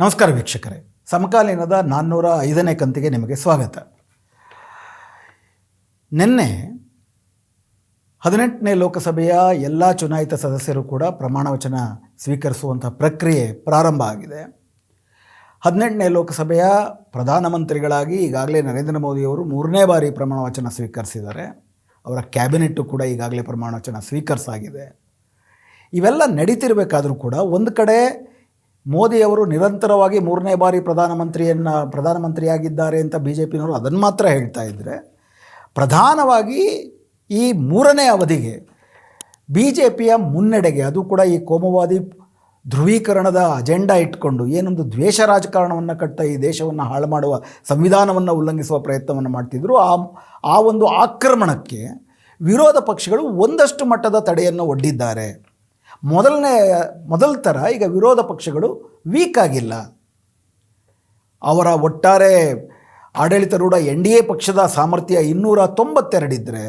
ನಮಸ್ಕಾರ ವೀಕ್ಷಕರೇ. ಸಮಕಾಲೀನದ ನಾನ್ನೂರ ಐದನೇ ಕಂತಿಗೆ ನಿಮಗೆ ಸ್ವಾಗತ. ನಿನ್ನೆ ಹದಿನೆಂಟನೇ ಲೋಕಸಭೆಯ ಎಲ್ಲ ಚುನಾಯಿತ ಸದಸ್ಯರು ಕೂಡ ಪ್ರಮಾಣ ವಚನ ಸ್ವೀಕರಿಸುವಂಥ ಪ್ರಕ್ರಿಯೆ ಪ್ರಾರಂಭ ಆಗಿದೆ. ಹದಿನೆಂಟನೇ ಲೋಕಸಭೆಯ ಪ್ರಧಾನಮಂತ್ರಿಗಳಾಗಿ ಈಗಾಗಲೇ ನರೇಂದ್ರ ಮೋದಿಯವರು ಮೂರನೇ ಬಾರಿ ಪ್ರಮಾಣ ವಚನ ಸ್ವೀಕರಿಸಿದ್ದಾರೆ. ಅವರ ಕ್ಯಾಬಿನೆಟ್ಟು ಕೂಡ ಈಗಾಗಲೇ ಪ್ರಮಾಣ ವಚನ ಸ್ವೀಕರಿಸಾಗಿದೆ. ಇವೆಲ್ಲ ನಡೀತಿರಬೇಕಾದರೂ ಕೂಡ ಒಂದು ಕಡೆ ಮೋದಿಯವರು ನಿರಂತರವಾಗಿ ಮೂರನೇ ಬಾರಿ ಪ್ರಧಾನಮಂತ್ರಿಯನ್ನು ಪ್ರಧಾನಮಂತ್ರಿಯಾಗಿದ್ದಾರೆ ಅಂತ ಬಿ ಜೆ ಪಿನವರು ಅದನ್ನು ಮಾತ್ರ ಹೇಳ್ತಾ ಇದ್ದರೆ ಪ್ರಧಾನವಾಗಿ ಈ ಮೂರನೇ ಅವಧಿಗೆ ಬಿ ಜೆ ಪಿಯ ಮುನ್ನಡೆಗೆ, ಅದು ಕೂಡ ಈ ಕೋಮುವಾದಿ ಧ್ರುವೀಕರಣದ ಅಜೆಂಡಾ ಇಟ್ಕೊಂಡು, ಏನೊಂದು ದ್ವೇಷ ರಾಜಕಾರಣವನ್ನು ಕಟ್ಟ ಈ ದೇಶವನ್ನು ಹಾಳು ಮಾಡುವ ಸಂವಿಧಾನವನ್ನು ಉಲ್ಲಂಘಿಸುವ ಪ್ರಯತ್ನವನ್ನು ಮಾಡ್ತಿದ್ರು, ಆ ಆ ಒಂದು ಆಕ್ರಮಣಕ್ಕೆ ವಿರೋಧ ಪಕ್ಷಗಳು ಒಂದಷ್ಟು ಮಟ್ಟದ ತಡೆಯನ್ನು ಒಡ್ಡಿದ್ದಾರೆ. ಮೊದಲನೇ, ಮೊದಲ ಥರ ಈಗ ವಿರೋಧ ಪಕ್ಷಗಳು ವೀಕ್ ಆಗಿಲ್ಲ. ಅವರ ಒಟ್ಟಾರೆ ಆಡಳಿತಾರೂಢ ಎನ್ ಡಿ ಎ ಪಕ್ಷದ ಸಾಮರ್ಥ್ಯ ಇನ್ನೂರ ತೊಂಬತ್ತೆರಡಿದ್ದರೆ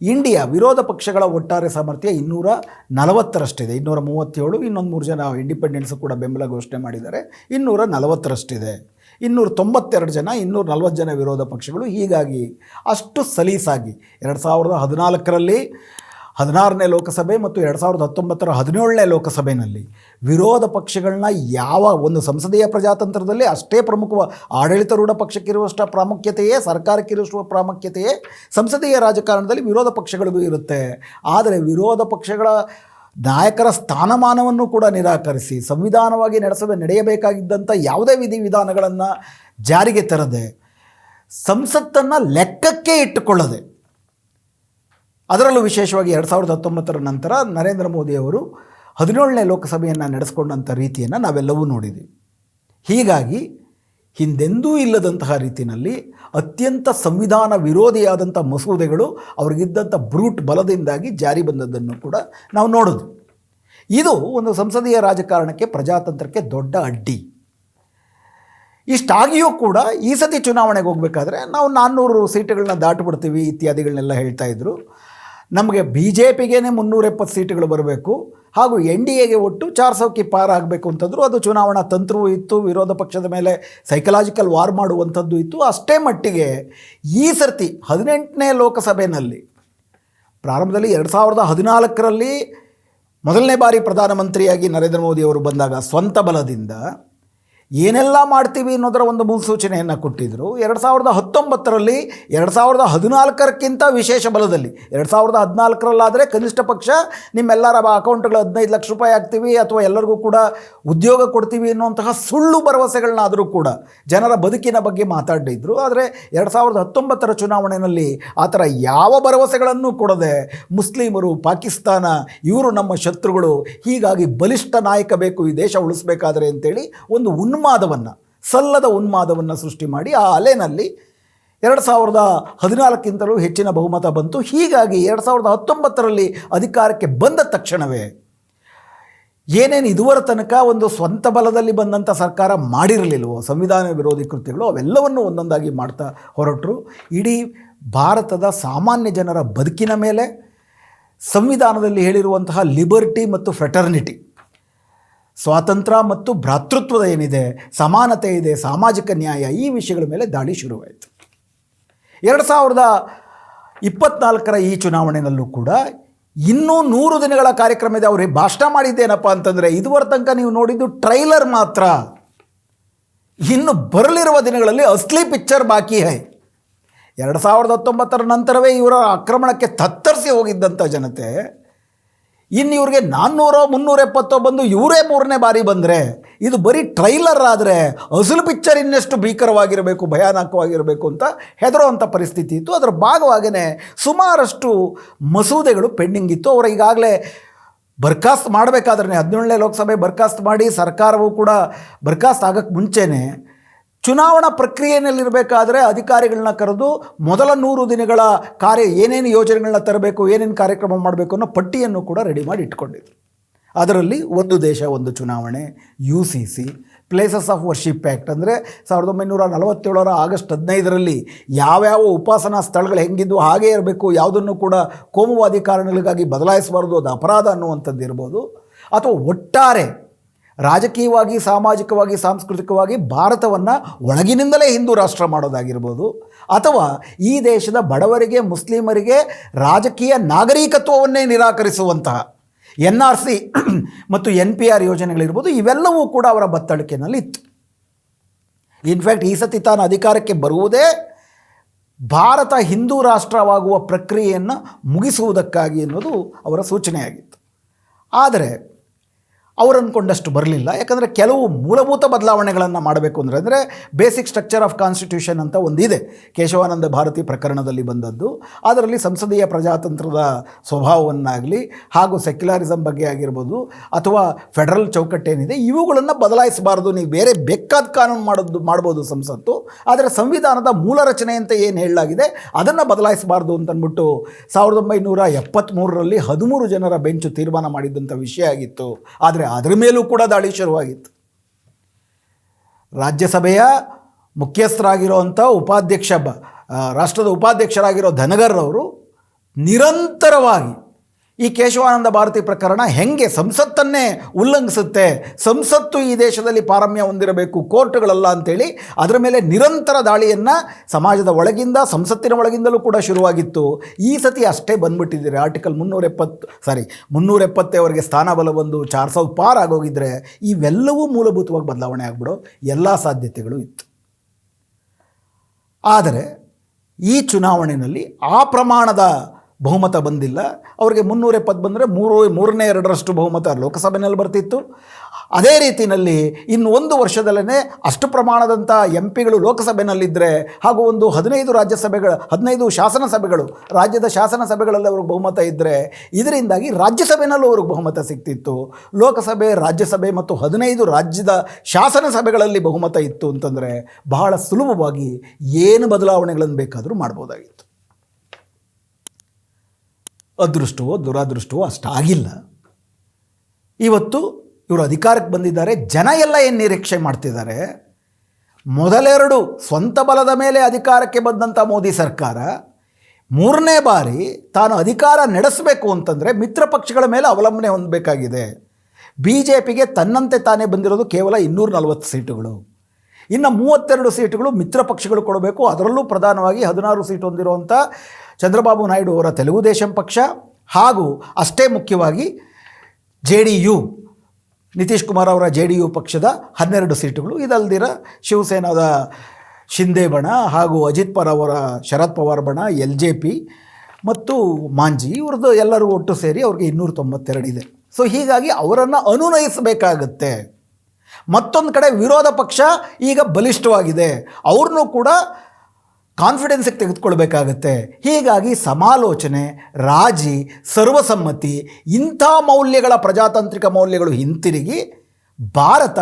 ಇಂಡಿಯಾ ವಿರೋಧ ಪಕ್ಷಗಳ ಒಟ್ಟಾರೆ ಸಾಮರ್ಥ್ಯ ಇನ್ನೂರ ನಲವತ್ತರಷ್ಟಿದೆ. ಇನ್ನೂರ ಮೂವತ್ತೇಳು, ಇನ್ನೊಂದು ಮೂರು ಜನ ಇಂಡಿಪೆಂಡೆನ್ಸ್ ಕೂಡ ಬೆಂಬಲ ಘೋಷಣೆ ಮಾಡಿದ್ದಾರೆ. ಇನ್ನೂರ ನಲವತ್ತರಷ್ಟಿದೆ. ಇನ್ನೂರ ತೊಂಬತ್ತೆರಡು ಜನ, ಇನ್ನೂರ ನಲವತ್ತು ಜನ ವಿರೋಧ ಪಕ್ಷಗಳು ಹೀಗಾಗಿ ಅಷ್ಟು ಸಲೀಸಾಗಿ. ಎರಡು ಸಾವಿರದ ಹದಿನಾಲ್ಕರಲ್ಲಿ ಹದಿನಾರನೇ ಲೋಕಸಭೆ ಮತ್ತು ಎರಡು ಸಾವಿರದ ಹತ್ತೊಂಬತ್ತರ ಹದಿನೇಳನೇ ಲೋಕಸಭೆಯಲ್ಲಿ ವಿರೋಧ ಪಕ್ಷಗಳನ್ನ ಯಾವ ಒಂದು ಸಂಸದೀಯ ಪ್ರಜಾತಂತ್ರದಲ್ಲಿ ಅಷ್ಟೇ ಪ್ರಮುಖ ಆಡಳಿತಾರೂಢ ಪಕ್ಷಕ್ಕಿರುವಷ್ಟು ಪ್ರಾಮುಖ್ಯತೆಯೇ, ಸರ್ಕಾರಕ್ಕಿರುವಷ್ಟು ಪ್ರಾಮುಖ್ಯತೆಯೇ ಸಂಸದೀಯ ರಾಜಕಾರಣದಲ್ಲಿ ವಿರೋಧ ಪಕ್ಷಗಳಿಗೂ ಇರುತ್ತೆ. ಆದರೆ ವಿರೋಧ ಪಕ್ಷಗಳ ನಾಯಕರ ಸ್ಥಾನಮಾನವನ್ನು ಕೂಡ ನಿರಾಕರಿಸಿ, ಸಂವಿಧಾನವಾಗಿ ನಡೆಸಬೇ ನಡೆಯಬೇಕಾಗಿದ್ದಂಥ ಯಾವುದೇ ವಿಧಿವಿಧಾನಗಳನ್ನು ಜಾರಿಗೆ ತರದೆ ಸಂಸತ್ತನ್ನು ಲೆಕ್ಕಕ್ಕೆ ಇಟ್ಟುಕೊಳ್ಳದೆ ಅದರಲ್ಲೂ ವಿಶೇಷವಾಗಿ ಎರಡು ಸಾವಿರದ ಹತ್ತೊಂಬತ್ತರ ನಂತರ ನರೇಂದ್ರ ಮೋದಿಯವರು ಹದಿನೇಳನೇ ಲೋಕಸಭೆಯನ್ನು ನಡೆಸ್ಕೊಂಡಂಥ ರೀತಿಯನ್ನು ನಾವೆಲ್ಲವೂ ನೋಡಿದ್ದೀವಿ ಹೀಗಾಗಿ ಹಿಂದೆಂದೂ ಇಲ್ಲದಂತಹ ರೀತಿಯಲ್ಲಿ ಅತ್ಯಂತ ಸಂವಿಧಾನ ವಿರೋಧಿಯಾದಂಥ ಮಸೂದೆಗಳು ಅವ್ರಿಗಿದ್ದಂಥ ಬ್ರೂಟ್ ಬಲದಿಂದಾಗಿ ಜಾರಿ ಬಂದದ್ದನ್ನು ಕೂಡ ನಾವು ನೋಡೋದು. ಇದು ಒಂದು ಸಂಸದೀಯ ರಾಜಕಾರಣಕ್ಕೆ, ಪ್ರಜಾತಂತ್ರಕ್ಕೆ ದೊಡ್ಡ ಅಡ್ಡಿ. ಇಷ್ಟಾಗಿಯೂ ಕೂಡ ಈ ಸತಿ ಚುನಾವಣೆಗೆ ಹೋಗಬೇಕಾದ್ರೆ ನಾವು ನಾನ್ನೂರು ಸೀಟುಗಳನ್ನ ದಾಟಿಬಿಡ್ತೀವಿ ಇತ್ಯಾದಿಗಳನ್ನೆಲ್ಲ ಹೇಳ್ತಾ ಇದ್ರು. ನಮಗೆ ಬಿ ಜೆ ಪಿಗೇನೆ ಮುನ್ನೂರ ಎಪ್ಪತ್ತು ಸೀಟುಗಳು ಬರಬೇಕು ಹಾಗೂ ಎನ್ ಡಿ ಎಗೆ ಒಟ್ಟು ಚಾರ್ ಸೌಕಿ ಪಾರ ಆಗಬೇಕು ಅಂತಂದ್ರು ಅದು ಚುನಾವಣಾ ತಂತ್ರವೂ ಇತ್ತು, ವಿರೋಧ ಪಕ್ಷದ ಮೇಲೆ ಸೈಕಲಾಜಿಕಲ್ ವಾರ್ ಮಾಡುವಂಥದ್ದು ಇತ್ತು. ಅಷ್ಟೇ ಮಟ್ಟಿಗೆ ಈ ಸರ್ತಿ ಹದಿನೆಂಟನೇ ಲೋಕಸಭೆಯಲ್ಲಿ ಪ್ರಾರಂಭದಲ್ಲಿ ಎರಡು ಸಾವಿರದ ಹದಿನಾಲ್ಕರಲ್ಲಿ ಮೊದಲನೇ ಬಾರಿ ಪ್ರಧಾನಮಂತ್ರಿಯಾಗಿ ನರೇಂದ್ರ ಮೋದಿಯವರು ಬಂದಾಗ ಸ್ವಂತ ಬಲದಿಂದ ಏನೆಲ್ಲ ಮಾಡ್ತೀವಿ ಅನ್ನೋದರ ಒಂದು ಮುನ್ಸೂಚನೆಯನ್ನು ಕೊಟ್ಟಿದ್ದರು ಎರಡು ಸಾವಿರದ ಹತ್ತೊಂಬತ್ತರಲ್ಲಿ, ಎರಡು ಸಾವಿರದ ಹದಿನಾಲ್ಕರಕ್ಕಿಂತ ವಿಶೇಷ ಬಲದಲ್ಲಿ. ಎರಡು ಸಾವಿರದ ಹದಿನಾಲ್ಕರಲ್ಲಾದರೆ ಕನಿಷ್ಠ ಪಕ್ಷ ನಿಮ್ಮೆಲ್ಲರ ಅಕೌಂಟ್ಗಳು ಹದಿನೈದು ಲಕ್ಷ ರೂಪಾಯಿ ಹಾಕ್ತೀವಿ ಅಥವಾ ಎಲ್ಲರಿಗೂ ಕೂಡ ಉದ್ಯೋಗ ಕೊಡ್ತೀವಿ ಅನ್ನುವಂತಹ ಸುಳ್ಳು ಭರವಸೆಗಳನ್ನಾದರೂ ಕೂಡ ಜನರ ಬದುಕಿನ ಬಗ್ಗೆ ಮಾತಾಡಿದ್ರು ಆದರೆ ಎರಡು ಸಾವಿರದ ಹತ್ತೊಂಬತ್ತರ ಚುನಾವಣೆಯಲ್ಲಿ ಆ ಥರ ಯಾವ ಭರವಸೆಗಳನ್ನು ಕೊಡದೆ ಮುಸ್ಲಿಮರು, ಪಾಕಿಸ್ತಾನ, ಇವರು ನಮ್ಮ ಶತ್ರುಗಳು ಹೀಗಾಗಿ ಬಲಿಷ್ಠ ನಾಯಕ ಬೇಕು, ಈ ದೇಶ ಉಳಿಸ್ಬೇಕಾದ್ರೆ ಅಂತೇಳಿ ಒಂದು ಉನ್ಮಾದವನ್ನು, ಸಲ್ಲದ ಉನ್ಮಾದವನ್ನು ಸೃಷ್ಟಿ ಮಾಡಿ ಆ ಅಲೆನಲ್ಲಿ ಎರಡು ಸಾವಿರದ ಹದಿನಾಲ್ಕಿಂತಲೂ ಹೆಚ್ಚಿನ ಬಹುಮತ ಬಂತು. ಹೀಗಾಗಿ ಎರಡು ಸಾವಿರದ ಹತ್ತೊಂಬತ್ತರಲ್ಲಿ ಅಧಿಕಾರಕ್ಕೆ ಬಂದ ತಕ್ಷಣವೇ ಏನೇನು ಇದುವರ ತನಕ ಒಂದು ಸ್ವಂತ ಬಲದಲ್ಲಿ ಬಂದಂಥ ಸರ್ಕಾರ ಮಾಡಿರಲಿಲ್ವೋ, ಸಂವಿಧಾನ ವಿರೋಧಿ ಕೃತ್ಯಗಳು, ಅವೆಲ್ಲವನ್ನು ಒಂದೊಂದಾಗಿ ಮಾಡ್ತಾ ಹೊರಟರು. ಇಡೀ ಭಾರತದ ಸಾಮಾನ್ಯ ಜನರ ಬದುಕಿನ ಮೇಲೆ ಸಂವಿಧಾನದಲ್ಲಿ ಹೇಳಿರುವಂತಹ ಲಿಬರ್ಟಿ ಮತ್ತು ಫ್ರೆಟರ್ನಿಟಿ ಸ್ವಾತಂತ್ರ್ಯ ಮತ್ತು ಭ್ರಾತೃತ್ವದ ಏನಿದೆ, ಸಮಾನತೆ ಇದೆ, ಸಾಮಾಜಿಕ ನ್ಯಾಯ, ಈ ವಿಷಯಗಳ ಮೇಲೆ ದಾಳಿ ಶುರುವಾಯಿತು. ಎರಡು ಸಾವಿರದ ಇಪ್ಪತ್ನಾಲ್ಕರ ಈ ಚುನಾವಣೆಯಲ್ಲೂ ಕೂಡ ಇನ್ನೂ ನೂರು ದಿನಗಳ ಕಾರ್ಯಕ್ರಮ ಇದೆ. ಅವರು ಭಾಷಣ ಮಾಡಿದ್ದೇನಪ್ಪ ಅಂತಂದರೆ, ಇದುವರೆ ತನಕ ನೀವು ನೋಡಿದ್ದು ಟ್ರೈಲರ್ ಮಾತ್ರ. ಇನ್ನು ಬರಲಿರುವ ದಿನಗಳಲ್ಲಿ ಅಸ್ಲಿ ಪಿಕ್ಚರ್ ಬಾಕಿ ಹೈ. ಎರಡು ಸಾವಿರದ ಹತ್ತೊಂಬತ್ತರ ನಂತರವೇ ಇವರ ಆಕ್ರಮಣಕ್ಕೆ ತತ್ತರಿಸಿ ಹೋಗಿದ್ದಂಥ ಜನತೆ ಇನ್ನು ಇವ್ರಿಗೆ ನಾನ್ನೂರೋ, ಮುನ್ನೂರ, ಎಪ್ಪತ್ತೋ ಬಂದು ಇವರೇ ಮೂರನೇ ಬಾರಿ ಬಂದರೆ ಇದು ಬರೀ ಟ್ರೈಲರ್ ಆದರೆ ಅಸಲು ಪಿಕ್ಚರ್ ಇನ್ನೆಷ್ಟು ಭೀಕರವಾಗಿರಬೇಕು, ಭಯಾನಕವಾಗಿರಬೇಕು ಅಂತ ಹೆದರುವಂಥ ಪರಿಸ್ಥಿತಿ ಇತ್ತು. ಅದರ ಭಾಗವಾಗಿಯೇ ಸುಮಾರಷ್ಟು ಮಸೂದೆಗಳು ಪೆಂಡಿಂಗ್ ಇತ್ತು. ಅವರು ಈಗಾಗಲೇ ಬರ್ಖಾಸ್ತ್ ಮಾಡಬೇಕಾದ್ರೆ ಹದಿನೇಳನೇ ಲೋಕಸಭೆ ಬರ್ಖಾಸ್ತು ಮಾಡಿ ಸರ್ಕಾರವು ಕೂಡ ಬರ್ಖಾಸ್ತ್ ಆಗೋಕ್ಕೆ ಮುಂಚೆನೇ ಚುನಾವಣಾ ಪ್ರಕ್ರಿಯೆಯಲ್ಲಿರಬೇಕಾದ್ರೆ ಅಧಿಕಾರಿಗಳನ್ನ ಕರೆದು ಮೊದಲ ನೂರು ದಿನಗಳ ಕಾರ್ಯ ಏನೇನು ಯೋಜನೆಗಳನ್ನ ತರಬೇಕು, ಏನೇನು ಕಾರ್ಯಕ್ರಮ ಮಾಡಬೇಕು ಅನ್ನೋ ಪಟ್ಟಿಯನ್ನು ಕೂಡ ರೆಡಿ ಮಾಡಿ ಇಟ್ಕೊಂಡಿದ್ರು. ಅದರಲ್ಲಿ ಒಂದು ದೇಶ, ಒಂದು ಚುನಾವಣೆ U C C places of worship act ಅಂದರೆ ಸಾವಿರದ ಒಂಬೈನೂರ ನಲವತ್ತೇಳರ ಆಗಸ್ಟ್ ಹದಿನೈದರಲ್ಲಿ ಯಾವ್ಯಾವ ಉಪಾಸನಾ ಸ್ಥಳಗಳು ಹೆಂಗಿದ್ದು ಹಾಗೇ ಇರಬೇಕು, ಯಾವುದನ್ನು ಕೂಡ ಕೋಮುವಾದಿ ಕಾರಣಗಳಿಗಾಗಿ ಬದಲಾಯಿಸಬಾರ್ದು ಅದು ಅಪರಾಧ ಅನ್ನುವಂಥದ್ದು ಇರ್ಬೋದು. ಅಥವಾ ಒಟ್ಟಾರೆ ರಾಜಕೀಯವಾಗಿ, ಸಾಮಾಜಿಕವಾಗಿ, ಸಾಂಸ್ಕೃತಿಕವಾಗಿ ಭಾರತವನ್ನು ಒಳಗಿನಿಂದಲೇ ಹಿಂದೂ ರಾಷ್ಟ್ರ ಮಾಡೋದಾಗಿರ್ಬೋದು. ಅಥವಾ ಈ ದೇಶದ ಬಡವರಿಗೆ, ಮುಸ್ಲಿಮರಿಗೆ ರಾಜಕೀಯ ನಾಗರಿಕತ್ವವನ್ನೇ ನಿರಾಕರಿಸುವಂತಹ ಎನ್ ಆರ್ ಸಿ ಮತ್ತು ಎನ್ ಪಿ ಆರ್ ಯೋಜನೆಗಳಿರ್ಬೋದು, ಇವೆಲ್ಲವೂ ಕೂಡ ಅವರ ಬತ್ತಳಿಕೆಯಲ್ಲಿ ಇತ್ತು. ಇನ್ಫ್ಯಾಕ್ಟ್ ಈ ಸತಿ ತಾನು ಅಧಿಕಾರಕ್ಕೆ ಬರುವುದೇ ಭಾರತ ಹಿಂದೂ ರಾಷ್ಟ್ರವಾಗುವ ಪ್ರಕ್ರಿಯೆಯನ್ನು ಮುಗಿಸುವುದಕ್ಕಾಗಿ ಅನ್ನೋದು ಅವರ ಸೂಚನೆಯಾಗಿತ್ತು. ಆದರೆ ಅವರು ಅಂದ್ಕೊಂಡಷ್ಟು ಬರಲಿಲ್ಲ. ಯಾಕಂದರೆ ಕೆಲವು ಮೂಲಭೂತ ಬದಲಾವಣೆಗಳನ್ನು ಮಾಡಬೇಕು ಅಂದರೆ ಅಂದರೆ ಬೇಸಿಕ್ ಸ್ಟ್ರಕ್ಚರ್ ಆಫ್ ಕಾನ್ಸ್ಟಿಟ್ಯೂಷನ್ ಅಂತ ಒಂದಿದೆ. ಕೇಶವಾನಂದ ಭಾರತಿ ಪ್ರಕರಣದಲ್ಲಿ ಬಂದದ್ದು. ಅದರಲ್ಲಿ ಸಂಸದೀಯ ಪ್ರಜಾತಂತ್ರದ ಸ್ವಭಾವವನ್ನಾಗಲಿ ಹಾಗೂ ಸೆಕ್ಯುಲಾರಿಸಮ್ ಬಗ್ಗೆ ಆಗಿರ್ಬೋದು, ಅಥವಾ ಫೆಡರಲ್ ಚೌಕಟ್ಟೇನಿದೆ, ಇವುಗಳನ್ನು ಬದಲಾಯಿಸಬಾರ್ದು. ನೀವು ಬೇರೆ ಬೇಕಾದ ಕಾನೂನು ಮಾಡೋದು, ಮಾಡ್ಬೋದು ಸಂಸತ್ತು. ಆದರೆ ಸಂವಿಧಾನದ ಮೂಲ ರಚನೆ ಅಂತ ಏನು ಹೇಳಲಾಗಿದೆ? ಅದನ್ನು ಬದಲಾಯಿಸಬಾರ್ದು ಅಂತಂದ್ಬಿಟ್ಟು ಸಾವಿರದ ಒಂಬೈನೂರ ಎಪ್ಪತ್ತ್ಮೂರರಲ್ಲಿ ಹದಿಮೂರು ಜನರ ಬೆಂಚು ತೀರ್ಮಾನ ಮಾಡಿದ್ದಂಥ ವಿಷಯ ಆಗಿತ್ತು. ಆದರೆ ಅದರ ಮೇಲೂ ಕೂಡ ದಾಳಿ ಶುರುವಾಗಿತ್ತು. ರಾಜ್ಯಸಭೆಯ ಮುಖ್ಯಸ್ಥರಾಗಿರೋವಂಥ ಉಪಾಧ್ಯಕ್ಷ ರಾಷ್ಟ್ರದ ಉಪಾಧ್ಯಕ್ಷರಾಗಿರೋ ಧನಗರ್ರವರು ನಿರಂತರವಾಗಿ ಈ ಕೇಶವಾನಂದ ಭಾರತಿ ಪ್ರಕರಣ ಹೆಂಗೆ ಸಂಸತ್ತನ್ನೇ ಉಲ್ಲಂಘಿಸುತ್ತೆ? ಸಂಸತ್ತು ಈ ದೇಶದಲ್ಲಿ ಪಾರಮ್ಯ ಹೊಂದಿರಬೇಕು, ಕೋರ್ಟ್ಗಳಲ್ಲ ಅಂತೇಳಿ ಅದರ ಮೇಲೆ ನಿರಂತರ ದಾಳಿಯನ್ನು ಸಮಾಜದ ಒಳಗಿಂದ, ಸಂಸತ್ತಿನ ಒಳಗಿಂದಲೂ ಕೂಡ ಶುರುವಾಗಿತ್ತು. ಈ ಸತಿ ಅಷ್ಟೇ ಬಂದ್ಬಿಟ್ಟಿದ್ದೀರಿ. ಆರ್ಟಿಕಲ್ ಮುನ್ನೂರ ಎಪ್ಪತ್ತು ಸಾರಿ ಮುನ್ನೂರ ಎಪ್ಪತ್ತೇ ಅವರಿಗೆ ಸ್ಥಾನಬಲ ಬಂದು ಚಾರ್ ಸಾವಿರ ಪಾರ್ ಆಗೋಗಿದ್ರೆ ಇವೆಲ್ಲವೂ ಮೂಲಭೂತವಾಗಿ ಬದಲಾವಣೆ ಆಗಿಬಿಡೋ ಎಲ್ಲ ಸಾಧ್ಯತೆಗಳು ಇತ್ತು. ಆದರೆ ಈ ಚುನಾವಣೆಯಲ್ಲಿ ಆ ಪ್ರಮಾಣದ ಬಹುಮತ ಬಂದಿಲ್ಲ. ಅವರಿಗೆ ಮುನ್ನೂರ ಎಪ್ಪತ್ತು ಬಂದರೆ ಮೂರು, ಮೂರನೇ ಎರಡರಷ್ಟು ಬಹುಮತ ಲೋಕಸಭೆಯಲ್ಲಿ ಬರ್ತಿತ್ತು. ಅದೇ ರೀತಿಯಲ್ಲಿ ಇನ್ನು ಒಂದು ವರ್ಷದಲ್ಲೇ ಅಷ್ಟು ಪ್ರಮಾಣದಂಥ ಎಂ ಪಿಗಳು ಲೋಕಸಭೆಯಲ್ಲಿದ್ದರೆ ಹಾಗೂ ಒಂದು ಹದಿನೈದು ರಾಜ್ಯಸಭೆಗಳ, ಹದಿನೈದು ಶಾಸನ ಸಭೆಗಳು ರಾಜ್ಯದ ಶಾಸನ ಸಭೆಗಳಲ್ಲಿ ಅವ್ರಿಗೆ ಬಹುಮತ ಇದ್ದರೆ ಇದರಿಂದಾಗಿ ರಾಜ್ಯಸಭೆಯಲ್ಲೂ ಅವ್ರಿಗೆ ಬಹುಮತ ಸಿಗ್ತಿತ್ತು. ಲೋಕಸಭೆ, ರಾಜ್ಯಸಭೆ ಮತ್ತು ಹದಿನೈದು ರಾಜ್ಯದ ಶಾಸನ ಸಭೆಗಳಲ್ಲಿ ಬಹುಮತ ಇತ್ತು ಅಂತಂದರೆ ಬಹಳ ಸುಲಭವಾಗಿ ಏನು ಬದಲಾವಣೆಗಳನ್ನು ಬೇಕಾದರೂ ಮಾಡ್ಬೋದಾಗಿತ್ತು. ಅದೃಷ್ಟವೋ ದುರಾದೃಷ್ಟವೋ ಅಷ್ಟಾಗಿಲ್ಲ. ಇವತ್ತು ಇವರು ಅಧಿಕಾರಕ್ಕೆ ಬಂದಿದ್ದಾರೆ, ಜನ ಎಲ್ಲ ಏನು ನಿರೀಕ್ಷೆ ಮಾಡ್ತಿದ್ದಾರೆ? ಮೊದಲೆರಡು ಸ್ವಂತ ಬಲದ ಮೇಲೆ ಅಧಿಕಾರಕ್ಕೆ ಬಂದಂಥ ಮೋದಿ ಸರ್ಕಾರ, ಮೂರನೇ ಬಾರಿ ತಾನು ಅಧಿಕಾರ ನಡೆಸಬೇಕು ಅಂತಂದರೆ ಮಿತ್ರ ಪಕ್ಷಗಳ ಮೇಲೆ ಅವಲಂಬನೆ ಹೊಂದಬೇಕಾಗಿದೆ. ಬಿ ಜೆ ಪಿಗೆ ತನ್ನಂತೆ ತಾನೇ ಬಂದಿರೋದು ಕೇವಲ ಇನ್ನೂರ ನಲವತ್ತು ಸೀಟುಗಳು. ಇನ್ನು ಮೂವತ್ತೆರಡು ಸೀಟುಗಳು ಮಿತ್ರ ಪಕ್ಷಗಳು ಕೊಡಬೇಕು, ಅದರಲ್ಲೂ ಪ್ರಧಾನವಾಗಿ ಹದಿನಾರು ಸೀಟ್ ಹೊಂದಿರುವಂಥ ಚಂದ್ರಬಾಬು ನಾಯ್ಡು ಅವರ ತೆಲುಗು ದೇಶಂ ಪಕ್ಷ ಹಾಗೂ ಅಷ್ಟೇ ಮುಖ್ಯವಾಗಿ J D U, Nitish Kumar ಅವರ ಜೆ ಡಿ ಯು ಪಕ್ಷದ ಹನ್ನೆರಡು ಸೀಟುಗಳು. ಇದಲ್ದಿರ ಶಿವಸೇನಾದ ಶಿಂದೆ ಬಣ ಹಾಗೂ ಅಜಿತ್ ಪವಾರ್ ಅವರ ಶರದ್ ಪವಾರ್ ಬಣ, ಎಲ್ ಜೆ ಪಿ ಮತ್ತು ಮಾಂಜಿ ಇವ್ರದ್ದು ಎಲ್ಲರೂ ಒಟ್ಟು ಸೇರಿ ಅವ್ರಿಗೆ ಇನ್ನೂರ ತೊಂಬತ್ತೆರಡಿದೆ ಸೊ ಹೀಗಾಗಿ ಅವರನ್ನು ಅನುನಯಿಸಬೇಕಾಗತ್ತೆ. ಮತ್ತೊಂದು ಕಡೆ ವಿರೋಧ ಪಕ್ಷ ಈಗ ಬಲಿಷ್ಠವಾಗಿದೆ. ಅವ್ರನ್ನೂ ಕೂಡ ಕಾನ್ಫಿಡೆನ್ಸಿಗೆ ತೆಗೆದುಕೊಳ್ಬೇಕಾಗತ್ತೆ. ಹೀಗಾಗಿ ಸಮಾಲೋಚನೆ, ರಾಜಿ, ಸರ್ವಸಮ್ಮತಿ, ಇಂಥ ಮೌಲ್ಯಗಳ ಪ್ರಜಾತಾಂತ್ರಿಕ ಮೌಲ್ಯಗಳು ಹಿಂತಿರುಗಿ ಭಾರತ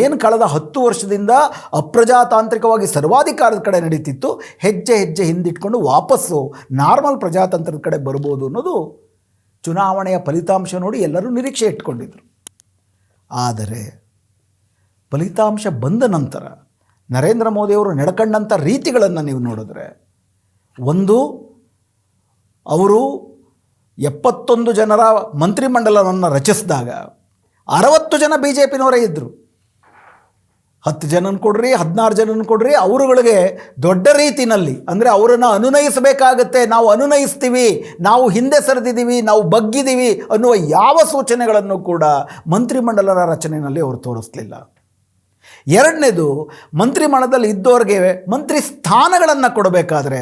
ಏನು ಕಳೆದ ಹತ್ತು ವರ್ಷದಿಂದ ಅಪ್ರಜಾತಾಂತ್ರಿಕವಾಗಿ ಸರ್ವಾಧಿಕಾರದ ಕಡೆ ನಡೀತಿತ್ತು, ಹೆಜ್ಜೆ ಹೆಜ್ಜೆ ಹಿಂದಿಟ್ಕೊಂಡು ವಾಪಸ್ಸು ನಾರ್ಮಲ್ ಪ್ರಜಾತಂತ್ರದ ಕಡೆ ಬರ್ಬೋದು ಅನ್ನೋದು ಚುನಾವಣೆಯ ಫಲಿತಾಂಶ ನೋಡಿ ಎಲ್ಲರೂ ನಿರೀಕ್ಷೆ ಇಟ್ಕೊಂಡಿದ್ರು. ಆದರೆ ಫಲಿತಾಂಶ ಬಂದ ನಂತರ ನರೇಂದ್ರ ಮೋದಿಯವರು ನಡ್ಕೊಂಡಂಥ ರೀತಿಗಳನ್ನು ನೀವು ನೋಡಿದ್ರೆ, ಒಂದು, ಅವರು ಎಪ್ಪತ್ತೊಂದು ಜನರ ಮಂತ್ರಿಮಂಡಲವನ್ನು ರಚಿಸಿದಾಗ ಅರವತ್ತು ಜನ ಬಿ ಜೆ ಪಿನವರೇ ಇದ್ದರು ಹತ್ತು ಜನನ ಕೊಡ್ರಿ, ಹದಿನಾರು ಜನನ ಕೊಡ್ರಿ, ಅವರುಗಳಿಗೆ ದೊಡ್ಡ ರೀತಿಯಲ್ಲಿ ಅಂದರೆ ಅವರನ್ನು ಅನುನಯಿಸಬೇಕಾಗತ್ತೆ, ನಾವು ಅನುನಯಿಸ್ತೀವಿ, ನಾವು ಹಿಂದೆ ಸರಿದಿದ್ದೀವಿ, ನಾವು ಬಗ್ಗಿದ್ದೀವಿ ಅನ್ನುವ ಯಾವ ಸೂಚನೆಗಳನ್ನು ಕೂಡ ಮಂತ್ರಿಮಂಡಲದ ರಚನೆಯಲ್ಲಿ ಅವರು ತೋರಿಸ್ಲಿಲ್ಲ. ಎರಡನೇದು ಮಂತ್ರಿಮಂಡಲದಲ್ಲಿ ಇದ್ದವ್ರಿಗೆ ಮಂತ್ರಿ ಸ್ಥಾನಗಳನ್ನು ಕೊಡಬೇಕಾದ್ರೆ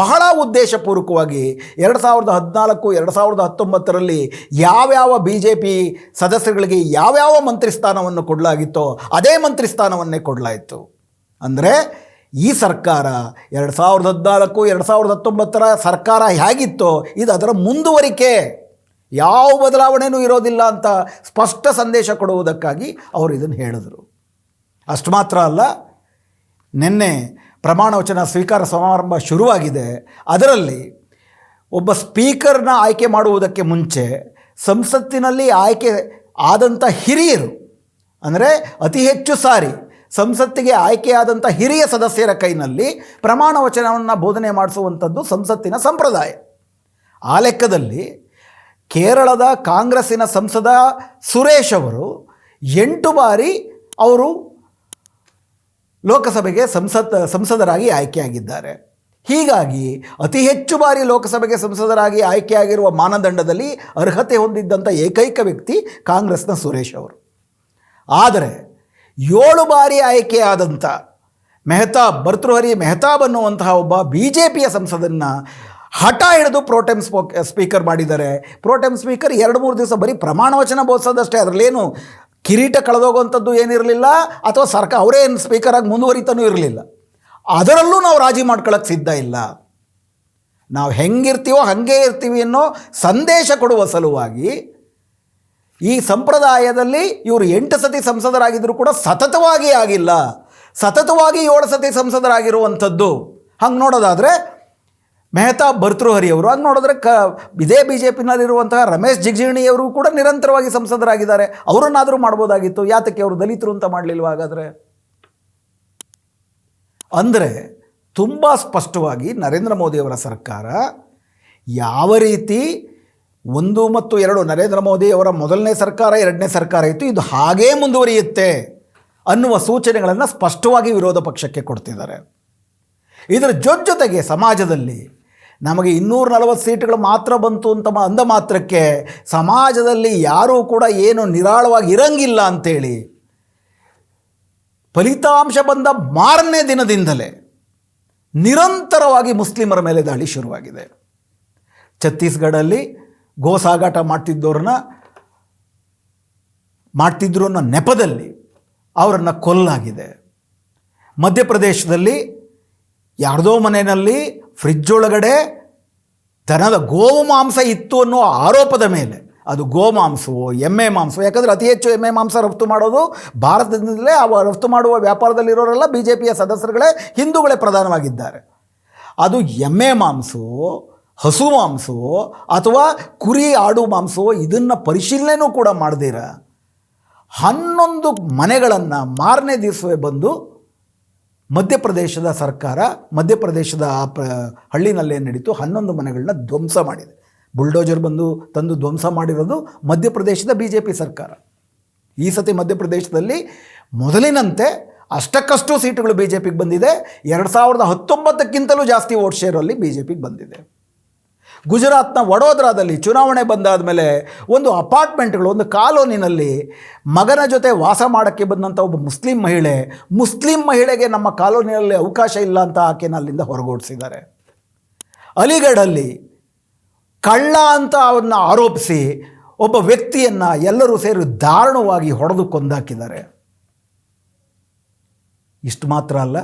ಬಹಳ ಉದ್ದೇಶಪೂರ್ವಕವಾಗಿ ಎರಡು ಸಾವಿರದ ಹದಿನಾಲ್ಕು, ಎರಡು ಸಾವಿರದ ಹತ್ತೊಂಬತ್ತರಲ್ಲಿ ಯಾವ್ಯಾವ ಬಿ ಜೆ ಪಿ ಸದಸ್ಯರುಗಳಿಗೆ ಯಾವ್ಯಾವ ಮಂತ್ರಿ ಸ್ಥಾನವನ್ನು ಕೊಡಲಾಗಿತ್ತೋ ಅದೇ ಮಂತ್ರಿ ಸ್ಥಾನವನ್ನೇ ಕೊಡಲಾಯಿತು. ಅಂದರೆ ಈ ಸರ್ಕಾರ ಎರಡು ಸಾವಿರದ ಹದಿನಾಲ್ಕು, ಎರಡು ಸಾವಿರದ ಹತ್ತೊಂಬತ್ತರ ಸರ್ಕಾರ ಹೇಗಿತ್ತೋ ಇದು ಅದರ ಮುಂದುವರಿಕೆ. ಯಾವ ಬದಲಾವಣೆಯೂ ಇರೋದಿಲ್ಲ ಅಂತ ಸ್ಪಷ್ಟ ಸಂದೇಶ ಕೊಡುವುದಕ್ಕಾಗಿ ಅವರು ಇದನ್ನು ಹೇಳಿದರು. ಅಷ್ಟು ಮಾತ್ರ ಅಲ್ಲ, ನಿನ್ನೆ ಪ್ರಮಾಣ ವಚನ ಸ್ವೀಕಾರ ಸಮಾರಂಭ ಶುರುವಾಗಿದೆ. ಅದರಲ್ಲಿ ಒಬ್ಬ ಸ್ಪೀಕರ್ನ ಆಯ್ಕೆ ಮಾಡುವುದಕ್ಕೆ ಮುಂಚೆ ಸಂಸತ್ತಿನಲ್ಲಿ ಆಯ್ಕೆ ಆದಂಥ ಹಿರಿಯರು, ಅಂದರೆ ಅತಿ ಹೆಚ್ಚು ಸಾರಿ ಸಂಸತ್ತಿಗೆ ಆಯ್ಕೆಯಾದಂಥ ಹಿರಿಯ ಸದಸ್ಯರ ಕೈನಲ್ಲಿ ಪ್ರಮಾಣ ವಚನವನ್ನು ಬೋಧನೆ ಮಾಡಿಸುವಂಥದ್ದು ಸಂಸತ್ತಿನ ಸಂಪ್ರದಾಯ. ಆ ಲೆಕ್ಕದಲ್ಲಿ ಕೇರಳದ ಕಾಂಗ್ರೆಸ್ಸಿನ ಸಂಸದ ಸುರೇಶ್ ಅವರು ಎಂಟು ಬಾರಿ ಅವರು ಲೋಕಸಭೆಗೆ ಸಂಸತ್, ಸಂಸದರಾಗಿ ಆಯ್ಕೆಯಾಗಿದ್ದಾರೆ. ಹೀಗಾಗಿ ಅತಿ ಹೆಚ್ಚು ಬಾರಿ ಲೋಕಸಭೆಗೆ ಸಂಸದರಾಗಿ ಆಯ್ಕೆಯಾಗಿರುವ ಮಾನದಂಡದಲ್ಲಿ ಅರ್ಹತೆ ಹೊಂದಿದ್ದಂಥ ಏಕೈಕ ವ್ಯಕ್ತಿ ಕಾಂಗ್ರೆಸ್ನ ಸುರೇಶ್ ಅವರು. ಆದರೆ ಏಳು ಬಾರಿ ಆಯ್ಕೆಯಾದಂಥ ಮೆಹತಾಬ್ ಭರ್ತೃಹರಿ ಮೆಹತಾಬ್ ಅನ್ನುವಂತಹ ಒಬ್ಬ ಬಿ ಜೆ ಪಿಯ ಸಂಸದನ್ನು ಹಠ ಹಿಡಿದು ಪ್ರೋಟೆಮ್ ಸ್ಪೋಕ್ ಸ್ಪೀಕರ್ ಮಾಡಿದ್ದಾರೆ. ಪ್ರೋಟೆಮ್ ಸ್ಪೀಕರ್ ಎರಡು ಮೂರು ದಿವಸ ಬರೀ ಪ್ರಮಾಣ ವಚನ ಬೋಧಿಸೋದಷ್ಟೇ, ಅದರಲ್ಲೇನು ಕಿರೀಟ ಕಳೆದೋಗುವಂಥದ್ದು ಏನಿರಲಿಲ್ಲ ಅಥವಾ ಸರ್ಕಾರ ಅವರೇ ಏನು ಸ್ಪೀಕರಾಗಿ ಮುಂದುವರಿತಾನೂ ಇರಲಿಲ್ಲ. ಅದರಲ್ಲೂ ನಾವು ರಾಜಿ ಮಾಡ್ಕೊಳ್ಳೋಕ್ಕೆ ಸಿದ್ಧ ಇಲ್ಲ. ನಾವು ಹೆಂಗಿರ್ತೀವೋ ಹಾಗೇ ಇರ್ತೀವಿ ಅನ್ನೋ ಸಂದೇಶ ಕೊಡುವ ಸಲುವಾಗಿ ಈ ಸಂಪ್ರದಾಯದಲ್ಲಿ ಇವರು ಎಂಟು ಸತಿ ಸಂಸದರಾಗಿದ್ದರೂ ಕೂಡ ಸತತವಾಗಿ ಆಗಿಲ್ಲ. ಸತತವಾಗಿ ಏಳು ಸತಿ ಸಂಸದರಾಗಿರುವಂಥದ್ದು. ಹಂಗೆ ನೋಡೋದಾದರೆ ಮೆಹತಾಬ್ ಭರ್ತೃಹರಿ ಅವರು. ಹಂಗೆ ನೋಡಿದ್ರೆ ಕ, ಇದೇ ಬಿ ಜೆ ಪಿನಲ್ಲಿರುವಂತಹ ರಮೇಶ್ ಜಿಗಜಿಣಿಯವರು ಕೂಡ ನಿರಂತರವಾಗಿ ಸಂಸದರಾಗಿದ್ದಾರೆ. ಅವರನ್ನಾದರೂ ಮಾಡ್ಬೋದಾಗಿತ್ತು. ಯಾತಕ್ಕೆ ಅವರು ದಲಿತರು ಅಂತ ಮಾಡಲಿಲ್ವ ಹಾಗಾದರೆ? ಅಂದರೆ ತುಂಬ ಸ್ಪಷ್ಟವಾಗಿ ನರೇಂದ್ರ ಮೋದಿಯವರ ಸರ್ಕಾರ ಯಾವ ರೀತಿ ಒಂದು ಮತ್ತು ಎರಡು, ನರೇಂದ್ರ ಮೋದಿ ಅವರ ಮೊದಲನೇ ಸರ್ಕಾರ, ಎರಡನೇ ಸರ್ಕಾರ ಇತ್ತು, ಇದು ಹಾಗೇ ಮುಂದುವರಿಯುತ್ತೆ ಅನ್ನುವ ಸೂಚನೆಗಳನ್ನು ಸ್ಪಷ್ಟವಾಗಿ ವಿರೋಧ ಪಕ್ಷಕ್ಕೆ ಕೊಡ್ತಿದ್ದಾರೆ. ಇದರ ಜೊತೆಗೆ ಸಮಾಜದಲ್ಲಿ ನಮಗೆ ಇನ್ನೂರ ನಲವತ್ತು ಸೀಟುಗಳು ಮಾತ್ರ ಬಂತು ಅಂತ ಅಂದ ಮಾತ್ರಕ್ಕೆ ಸಮಾಜದಲ್ಲಿ ಯಾರೂ ಕೂಡ ಏನು ನಿರಾಳವಾಗಿ ಇರಂಗಿಲ್ಲ ಅಂತೇಳಿ ಫಲಿತಾಂಶ ಬಂದ ಮಾರನೇ ದಿನದಿಂದಲೇ ನಿರಂತರವಾಗಿ ಮುಸ್ಲಿಮರ ಮೇಲೆ ದಾಳಿ ಶುರುವಾಗಿದೆ. ಛತ್ತೀಸ್ಗಢಲ್ಲಿ ಗೋಸಾಗಾಟ ಮಾಡ್ತಿದ್ದವ್ರನ್ನ ಮಾಡ್ತಿದ್ರು ಅನ್ನೋ ನೆಪದಲ್ಲಿ ಅವರನ್ನು ಕೊಲ್ಲಾಗಿದೆ. ಮಧ್ಯಪ್ರದೇಶದಲ್ಲಿ ಯಾರದೋ ಮನೆಯಲ್ಲಿ ಫ್ರಿಜ್ ಒಳಗಡೆ ದನದ ಗೋವು ಮಾಂಸ ಇತ್ತು ಅನ್ನೋ ಆರೋಪದ ಮೇಲೆ, ಅದು ಗೋಮಾಂಸವೋ, ಎಮ್ಮೆ ಮಾಂಸವೋ, ಯಾಕಂದರೆ ಅತಿ ಹೆಚ್ಚು ಎಮ್ಮೆ ಮಾಂಸ ರಫ್ತು ಮಾಡೋದು ಭಾರತದಿಂದಲೇ ಅವ ರಫ್ತು ಮಾಡುವ ವ್ಯಾಪಾರದಲ್ಲಿರೋರೆಲ್ಲ ಬಿ ಜೆ ಪಿಯ ಸದಸ್ಯರುಗಳೇ ಹಿಂದೂಗಳೇ ಪ್ರಧಾನವಾಗಿದ್ದಾರೆ. ಅದು ಎಮ್ಮೆ ಮಾಂಸವೋ, ಹಸು ಮಾಂಸವೋ, ಅಥವಾ ಕುರಿ ಆಡು ಮಾಂಸವೋ, ಇದನ್ನು ಪರಿಶೀಲನೆಯೂ ಕೂಡ ಮಾಡ್ದಿರ. ಹನ್ನೊಂದು ಮನೆಗಳನ್ನು ಮಾರನೇ ದಿವಸವೇ ಬಂದು ಮಧ್ಯಪ್ರದೇಶದ ಸರ್ಕಾರ ಮಧ್ಯಪ್ರದೇಶದ ಆ ಪ್ರ ಹಳ್ಳಿನಲ್ಲಿ ಏನು ನಡೀತು? ಹನ್ನೊಂದು ಮನೆಗಳನ್ನ ಧ್ವಂಸ ಮಾಡಿದೆ. ಬುಲ್ಡೋಜರ್ ಬಂದು ತಂದು ಧ್ವಂಸ ಮಾಡಿರೋದು ಮಧ್ಯಪ್ರದೇಶದ ಬಿ ಜೆ ಪಿ ಸರ್ಕಾರ. ಈ ಸತಿ ಮಧ್ಯಪ್ರದೇಶದಲ್ಲಿ ಮೊದಲಿನಂತೆ ಅಷ್ಟಕ್ಕಷ್ಟು ಸೀಟುಗಳು ಬಿ ಜೆ ಪಿಗೆ ಬಂದಿದೆ. ಎರಡು ಸಾವಿರದ ಹತ್ತೊಂಬತ್ತಕ್ಕಿಂತಲೂ ಜಾಸ್ತಿ ವೋಟ್ ಶೇರಲ್ಲಿ ಬಿ ಜೆ ಪಿಗೆ ಬಂದಿದೆ. ಗುಜರಾತ್ನ ವಡೋದರಾದಲ್ಲಿ ಚುನಾವಣೆ ಬಂದಾದ ಮೇಲೆ ಒಂದು ಅಪಾರ್ಟ್ಮೆಂಟ್ಗಳು, ಒಂದು ಕಾಲೋನಿನಲ್ಲಿ ಮಗನ ಜೊತೆ ವಾಸ ಮಾಡೋಕ್ಕೆ ಬಂದಂಥ ಒಬ್ಬ ಮುಸ್ಲಿಂ ಮಹಿಳೆ, ಮುಸ್ಲಿಂ ಮಹಿಳೆಗೆ ನಮ್ಮ ಕಾಲೋನಿಯಲ್ಲಿ ಅವಕಾಶ ಇಲ್ಲ ಅಂತ ಆಕೆನ ಅಲ್ಲಿಂದ ಹೊರಗೂಡಿಸಿದ್ದಾರೆ. ಅಲಿಗಢಲ್ಲಿ ಕಳ್ಳ ಅಂತ ಅವನ್ನ ಆರೋಪಿಸಿ ಒಬ್ಬ ವ್ಯಕ್ತಿಯನ್ನು ಎಲ್ಲರೂ ಸೇರಿ ದಾರುಣವಾಗಿ ಹೊಡೆದು ಕೊಂದಾಕಿದ್ದಾರೆ. ಇಷ್ಟು ಮಾತ್ರ ಅಲ್ಲ,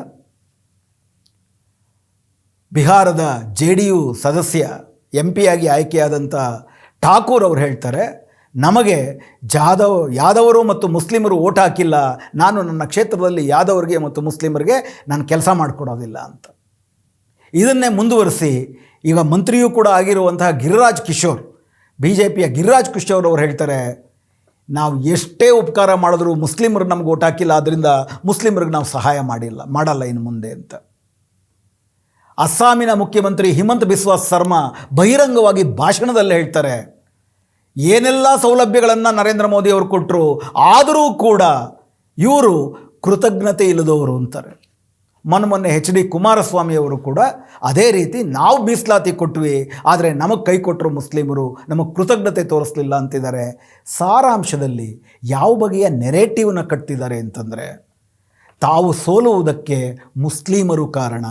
ಬಿಹಾರದ ಜೆ ಡಿ ಸದಸ್ಯ ಎಂ ಆಗಿ ಆಯ್ಕೆಯಾದಂಥ ಠಾಕೂರ್ ಅವರು ಹೇಳ್ತಾರೆ, ನಮಗೆ ಜಾದವ್ ಯಾದವರು ಮತ್ತು ಮುಸ್ಲಿಮರು ಓಟ್ ಹಾಕಿಲ್ಲ. ನಾನು ನನ್ನ ಕ್ಷೇತ್ರದಲ್ಲಿ ಯಾದವರಿಗೆ ಮತ್ತು ಮುಸ್ಲಿಮರಿಗೆ ನಾನು ಕೆಲಸ ಮಾಡಿಕೊಡೋದಿಲ್ಲ ಅಂತ. ಇದನ್ನೇ ಮುಂದುವರಿಸಿ, ಈಗ ಮಂತ್ರಿಯೂ ಕೂಡ ಆಗಿರುವಂತಹ ಗಿರಿರಾಜ್ ಕಿಶೋರ್ ಬಿ ಜೆ ಪಿಯ ಗಿರಿರಾಜ್ ಕಿಶೋರ್ ಅವರು ಹೇಳ್ತಾರೆ, ನಾವು ಎಷ್ಟೇ ಉಪಕಾರ ಮಾಡಿದ್ರು ಮುಸ್ಲಿಮರು ನಮ್ಗೆ ಓಟ್ ಹಾಕಿಲ್ಲ ಆದ್ದರಿಂದ ಮುಸ್ಲಿಮರಿಗೆ ನಾವು ಸಹಾಯ ಮಾಡಿಲ್ಲ, ಮಾಡಲ್ಲ ಇನ್ನು ಮುಂದೆ ಅಂತ. ಅಸ್ಸಾಮಿನ ಮುಖ್ಯಮಂತ್ರಿ ಹಿಮಂತ್ ಬಿಸ್ವಾಸ್ ಶರ್ಮಾ ಬಹಿರಂಗವಾಗಿ ಭಾಷಣದಲ್ಲಿ ಹೇಳ್ತಾರೆ. ಏನೆಲ್ಲ ಸೌಲಭ್ಯಗಳನ್ನು ನರೇಂದ್ರ ಮೋದಿ ಅವರು ಕೊಟ್ಟರು ಆದರೂ ಕೂಡ ಇವರು ಕೃತಜ್ಞತೆ ಇಲ್ಲದವರು ಅಂತಾರೆ. ಮೊನ್ನೆ ಮೊನ್ನೆ ಎಚ್ ಡಿ ಕುಮಾರಸ್ವಾಮಿ ಅವರು ಕೂಡ ಅದೇ ರೀತಿ ನಾವು ಮೀಸಲಾತಿ ಕೊಟ್ವಿ, ಆದರೆ ನಮಗೆ ಕೈ ಕೊಟ್ಟರು ಮುಸ್ಲಿಮರು, ನಮಗೆ ಕೃತಜ್ಞತೆ ತೋರಿಸ್ಲಿಲ್ಲ ಅಂತಿದ್ದಾರೆ. ಸಾರಾಂಶದಲ್ಲಿ ಯಾವ ಬಗೆಯ ನೆರೇಟಿವ್ನ ಕಟ್ತಿದ್ದಾರೆ ಅಂತಂದರೆ, ತಾವು ಸೋಲುವುದಕ್ಕೆ ಮುಸ್ಲಿಮರು ಕಾರಣ.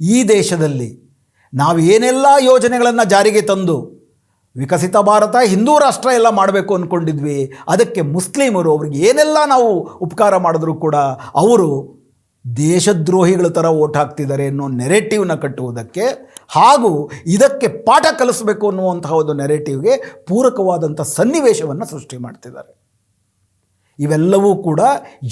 ಈ ದೇಶದಲ್ಲಿ ನಾವು ಏನೆಲ್ಲ ಯೋಜನೆಗಳನ್ನು ಜಾರಿಗೆ ತಂದು ವಿಕಸಿತ ಭಾರತ, ಹಿಂದೂ ರಾಷ್ಟ್ರ ಎಲ್ಲ ಮಾಡಬೇಕು ಅಂದ್ಕೊಂಡಿದ್ವಿ ಅದಕ್ಕೆ ಮುಸ್ಲಿಮರು ಅವ್ರಿಗೆ ಏನೆಲ್ಲ ನಾವು ಉಪಕಾರ ಮಾಡಿದ್ರೂ ಕೂಡ ಅವರು ದೇಶದ್ರೋಹಿಗಳ ಥರ ಓಟ್ ಹಾಕ್ತಿದ್ದಾರೆ ಅನ್ನೋ ನೆರೆಟಿವ್ನ ಕಟ್ಟುವುದಕ್ಕೆ ಹಾಗೂ ಇದಕ್ಕೆ ಪಾಠ ಕಲಿಸಬೇಕು ಅನ್ನುವಂತಹ ಒಂದು ನೆರೆಟಿವ್ಗೆ ಪೂರಕವಾದಂಥ ಸನ್ನಿವೇಶವನ್ನು ಸೃಷ್ಟಿ ಮಾಡ್ತಿದ್ದಾರೆ. ಇವೆಲ್ಲವೂ ಕೂಡ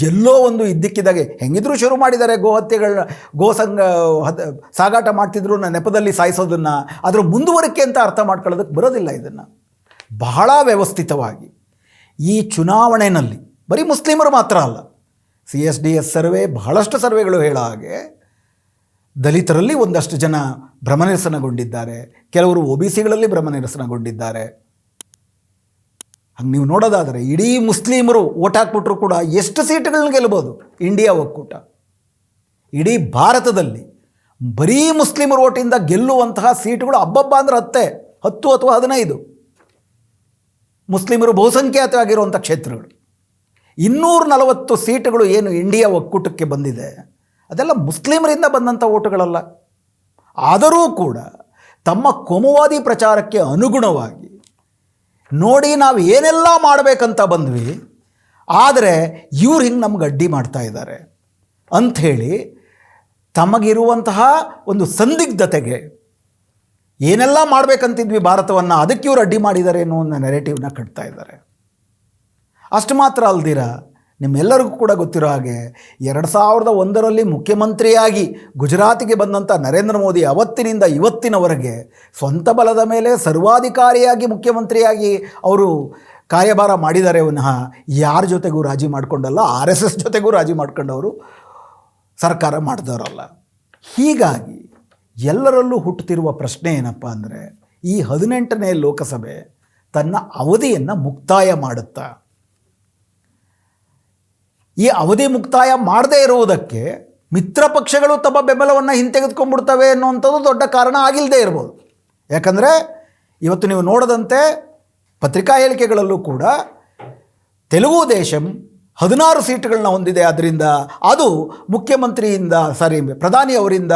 ಎಲ್ಲೋ ಒಂದು ಇದ್ದಕ್ಕಿದ್ದಾಗೆ. ಹೆಂಗಿದ್ರೂ ಶುರು ಮಾಡಿದ್ದಾರೆ ಗೋಹತ್ಯೆಗಳ ಗೋಸಂಗ ಹದ ಸಾಗಾಟ ಮಾಡ್ತಿದ್ರು ನೆಪದಲ್ಲಿ ಸಾಯಿಸೋದನ್ನು. ಅದರ ಮುಂದುವರಿಕೆ ಅಂತ ಅರ್ಥ ಮಾಡ್ಕೊಳ್ಳೋದಕ್ಕೆ ಬರೋದಿಲ್ಲ ಇದನ್ನು. ಬಹಳ ವ್ಯವಸ್ಥಿತವಾಗಿ. ಈ ಚುನಾವಣೆಯಲ್ಲಿ ಬರೀ ಮುಸ್ಲಿಮರು ಮಾತ್ರ ಅಲ್ಲ, C S D S survey, ಬಹಳಷ್ಟು ಸರ್ವೆಗಳು ಹೇಳೋ ಹಾಗೆ, ದಲಿತರಲ್ಲಿ ಒಂದಷ್ಟು ಜನ ಭ್ರಮನಿರಸನಗೊಂಡಿದ್ದಾರೆ. ಕೆಲವರು ಒ ಬಿ ಸಿಗಳಲ್ಲಿ ಭ್ರಮನಿರಸನಗೊಂಡಿದ್ದಾರೆ. ಹಂಗೆ ನೀವು ನೋಡೋದಾದರೆ ಇಡೀ ಮುಸ್ಲಿಮರು ಓಟ್ ಹಾಕ್ಬಿಟ್ರು ಕೂಡ ಎಷ್ಟು ಸೀಟುಗಳನ್ನ ಗೆಲ್ಬೋದು? ಇಂಡಿಯಾ ಒಕ್ಕೂಟ. ಇಡೀ ಭಾರತದಲ್ಲಿ ಬರೀ ಮುಸ್ಲಿಮರು ಓಟಿಂದ ಗೆಲ್ಲುವಂತಹ ಸೀಟುಗಳು ಹಬ್ಬಬ್ಬ ಅಂದ್ರೆ ಹತ್ತೆ, ಹತ್ತು ಅಥವಾ ಹದಿನೈದು. ಮುಸ್ಲಿಮರು ಬಹುಸಂಖ್ಯಾತವಾಗಿರುವಂಥ ಕ್ಷೇತ್ರಗಳು. ಇನ್ನೂರ ನಲವತ್ತು ಸೀಟುಗಳು ಏನು ಇಂಡಿಯಾ ಒಕ್ಕೂಟಕ್ಕೆ ಬಂದಿದೆ? ಅದೆಲ್ಲ ಮುಸ್ಲಿಮರಿಂದ ಬಂದಂಥ ಓಟುಗಳಲ್ಲ. ಆದರೂ ಕೂಡ ತಮ್ಮ ಕೋಮುವಾದಿ ಪ್ರಚಾರಕ್ಕೆ ಅನುಗುಣವಾಗಿ ನೋಡಿ ನಾವು ಏನೆಲ್ಲ ಮಾಡಬೇಕಂತ ಬಂದ್ವಿ, ಆದರೆ ಇವ್ರು ಹಿಂಗೆ ನಮ್ಗೆ ಅಡ್ಡಿ ಮಾಡ್ತಾ ಇದ್ದಾರೆ ಅಂಥೇಳಿ ತಮಗಿರುವಂತಹ ಒಂದು ಸಂದಿಗ್ಧತೆಗೆ ಏನೆಲ್ಲ ಮಾಡಬೇಕಂತಿದ್ವಿ ಭಾರತವನ್ನು, ಅದಕ್ಕೆ ಇವರು ಅಡ್ಡಿ ಮಾಡಿದ್ದಾರೆ ಅನ್ನೋ ಒಂದು ನೆರೆಟಿವ್ನ ಕಟ್ತಾ ಇದ್ದಾರೆ ಅಷ್ಟು ಮಾತ್ರ ಅಲ್ದಿರ ನಿಮ್ಮೆಲ್ಲರಿಗೂ ಕೂಡ ಗೊತ್ತಿರೋ ಹಾಗೆ ಎರಡು ಸಾವಿರದ ಒಂದರಲ್ಲಿ ಮುಖ್ಯಮಂತ್ರಿಯಾಗಿ ಗುಜರಾತಿಗೆ ಬಂದಂಥ ನರೇಂದ್ರ ಮೋದಿ ಅವತ್ತಿನಿಂದ ಇವತ್ತಿನವರೆಗೆ ಸ್ವಂತ ಬಲದ ಮೇಲೆ ಸರ್ವಾಧಿಕಾರಿಯಾಗಿ ಮುಖ್ಯಮಂತ್ರಿಯಾಗಿ ಅವರು ಕಾರ್ಯಭಾರ ಮಾಡಿದ್ದಾರೆ ವಿನಃ ಯಾರ ಜೊತೆಗೂ ರಾಜಿ ಮಾಡಿಕೊಂಡಲ್ಲ ಆರ್ ಎಸ್ ಜೊತೆಗೂ ರಾಜಿ ಮಾಡ್ಕೊಂಡವರು ಸರ್ಕಾರ ಮಾಡಿದವರಲ್ಲ. ಹೀಗಾಗಿ ಎಲ್ಲರಲ್ಲೂ ಹುಟ್ಟುತ್ತಿರುವ ಪ್ರಶ್ನೆ ಏನಪ್ಪ ಅಂದರೆ ಈ ಹದಿನೆಂಟನೇ ಲೋಕಸಭೆ ತನ್ನ ಅವಧಿಯನ್ನು ಮುಕ್ತಾಯ ಮಾಡುತ್ತಾ? ಈ ಅವಧಿ ಮುಕ್ತಾಯ ಮಾಡದೇ ಇರುವುದಕ್ಕೆ ಮಿತ್ರ ಪಕ್ಷಗಳು ತಮ್ಮ ಬೆಂಬಲವನ್ನು ಹಿಂತೆಗೆದುಕೊಂಡ್ಬಿಡ್ತವೆ ಅನ್ನುವಂಥದ್ದು ದೊಡ್ಡ ಕಾರಣ ಆಗಿಲ್ಲದೆ ಇರ್ಬೋದು. ಯಾಕಂದರೆ ಇವತ್ತು ನೀವು ನೋಡದಂತೆ ಪತ್ರಿಕಾ ಹೇಳಿಕೆಗಳಲ್ಲೂ ಕೂಡ ತೆಲುಗು ದೇಶಂ ಹದಿನಾರು ಸೀಟುಗಳನ್ನ ಹೊಂದಿದೆ. ಆದ್ದರಿಂದ ಅದು ಮುಖ್ಯಮಂತ್ರಿಯಿಂದ ಸಾರಿ ಪ್ರಧಾನಿಯವರಿಂದ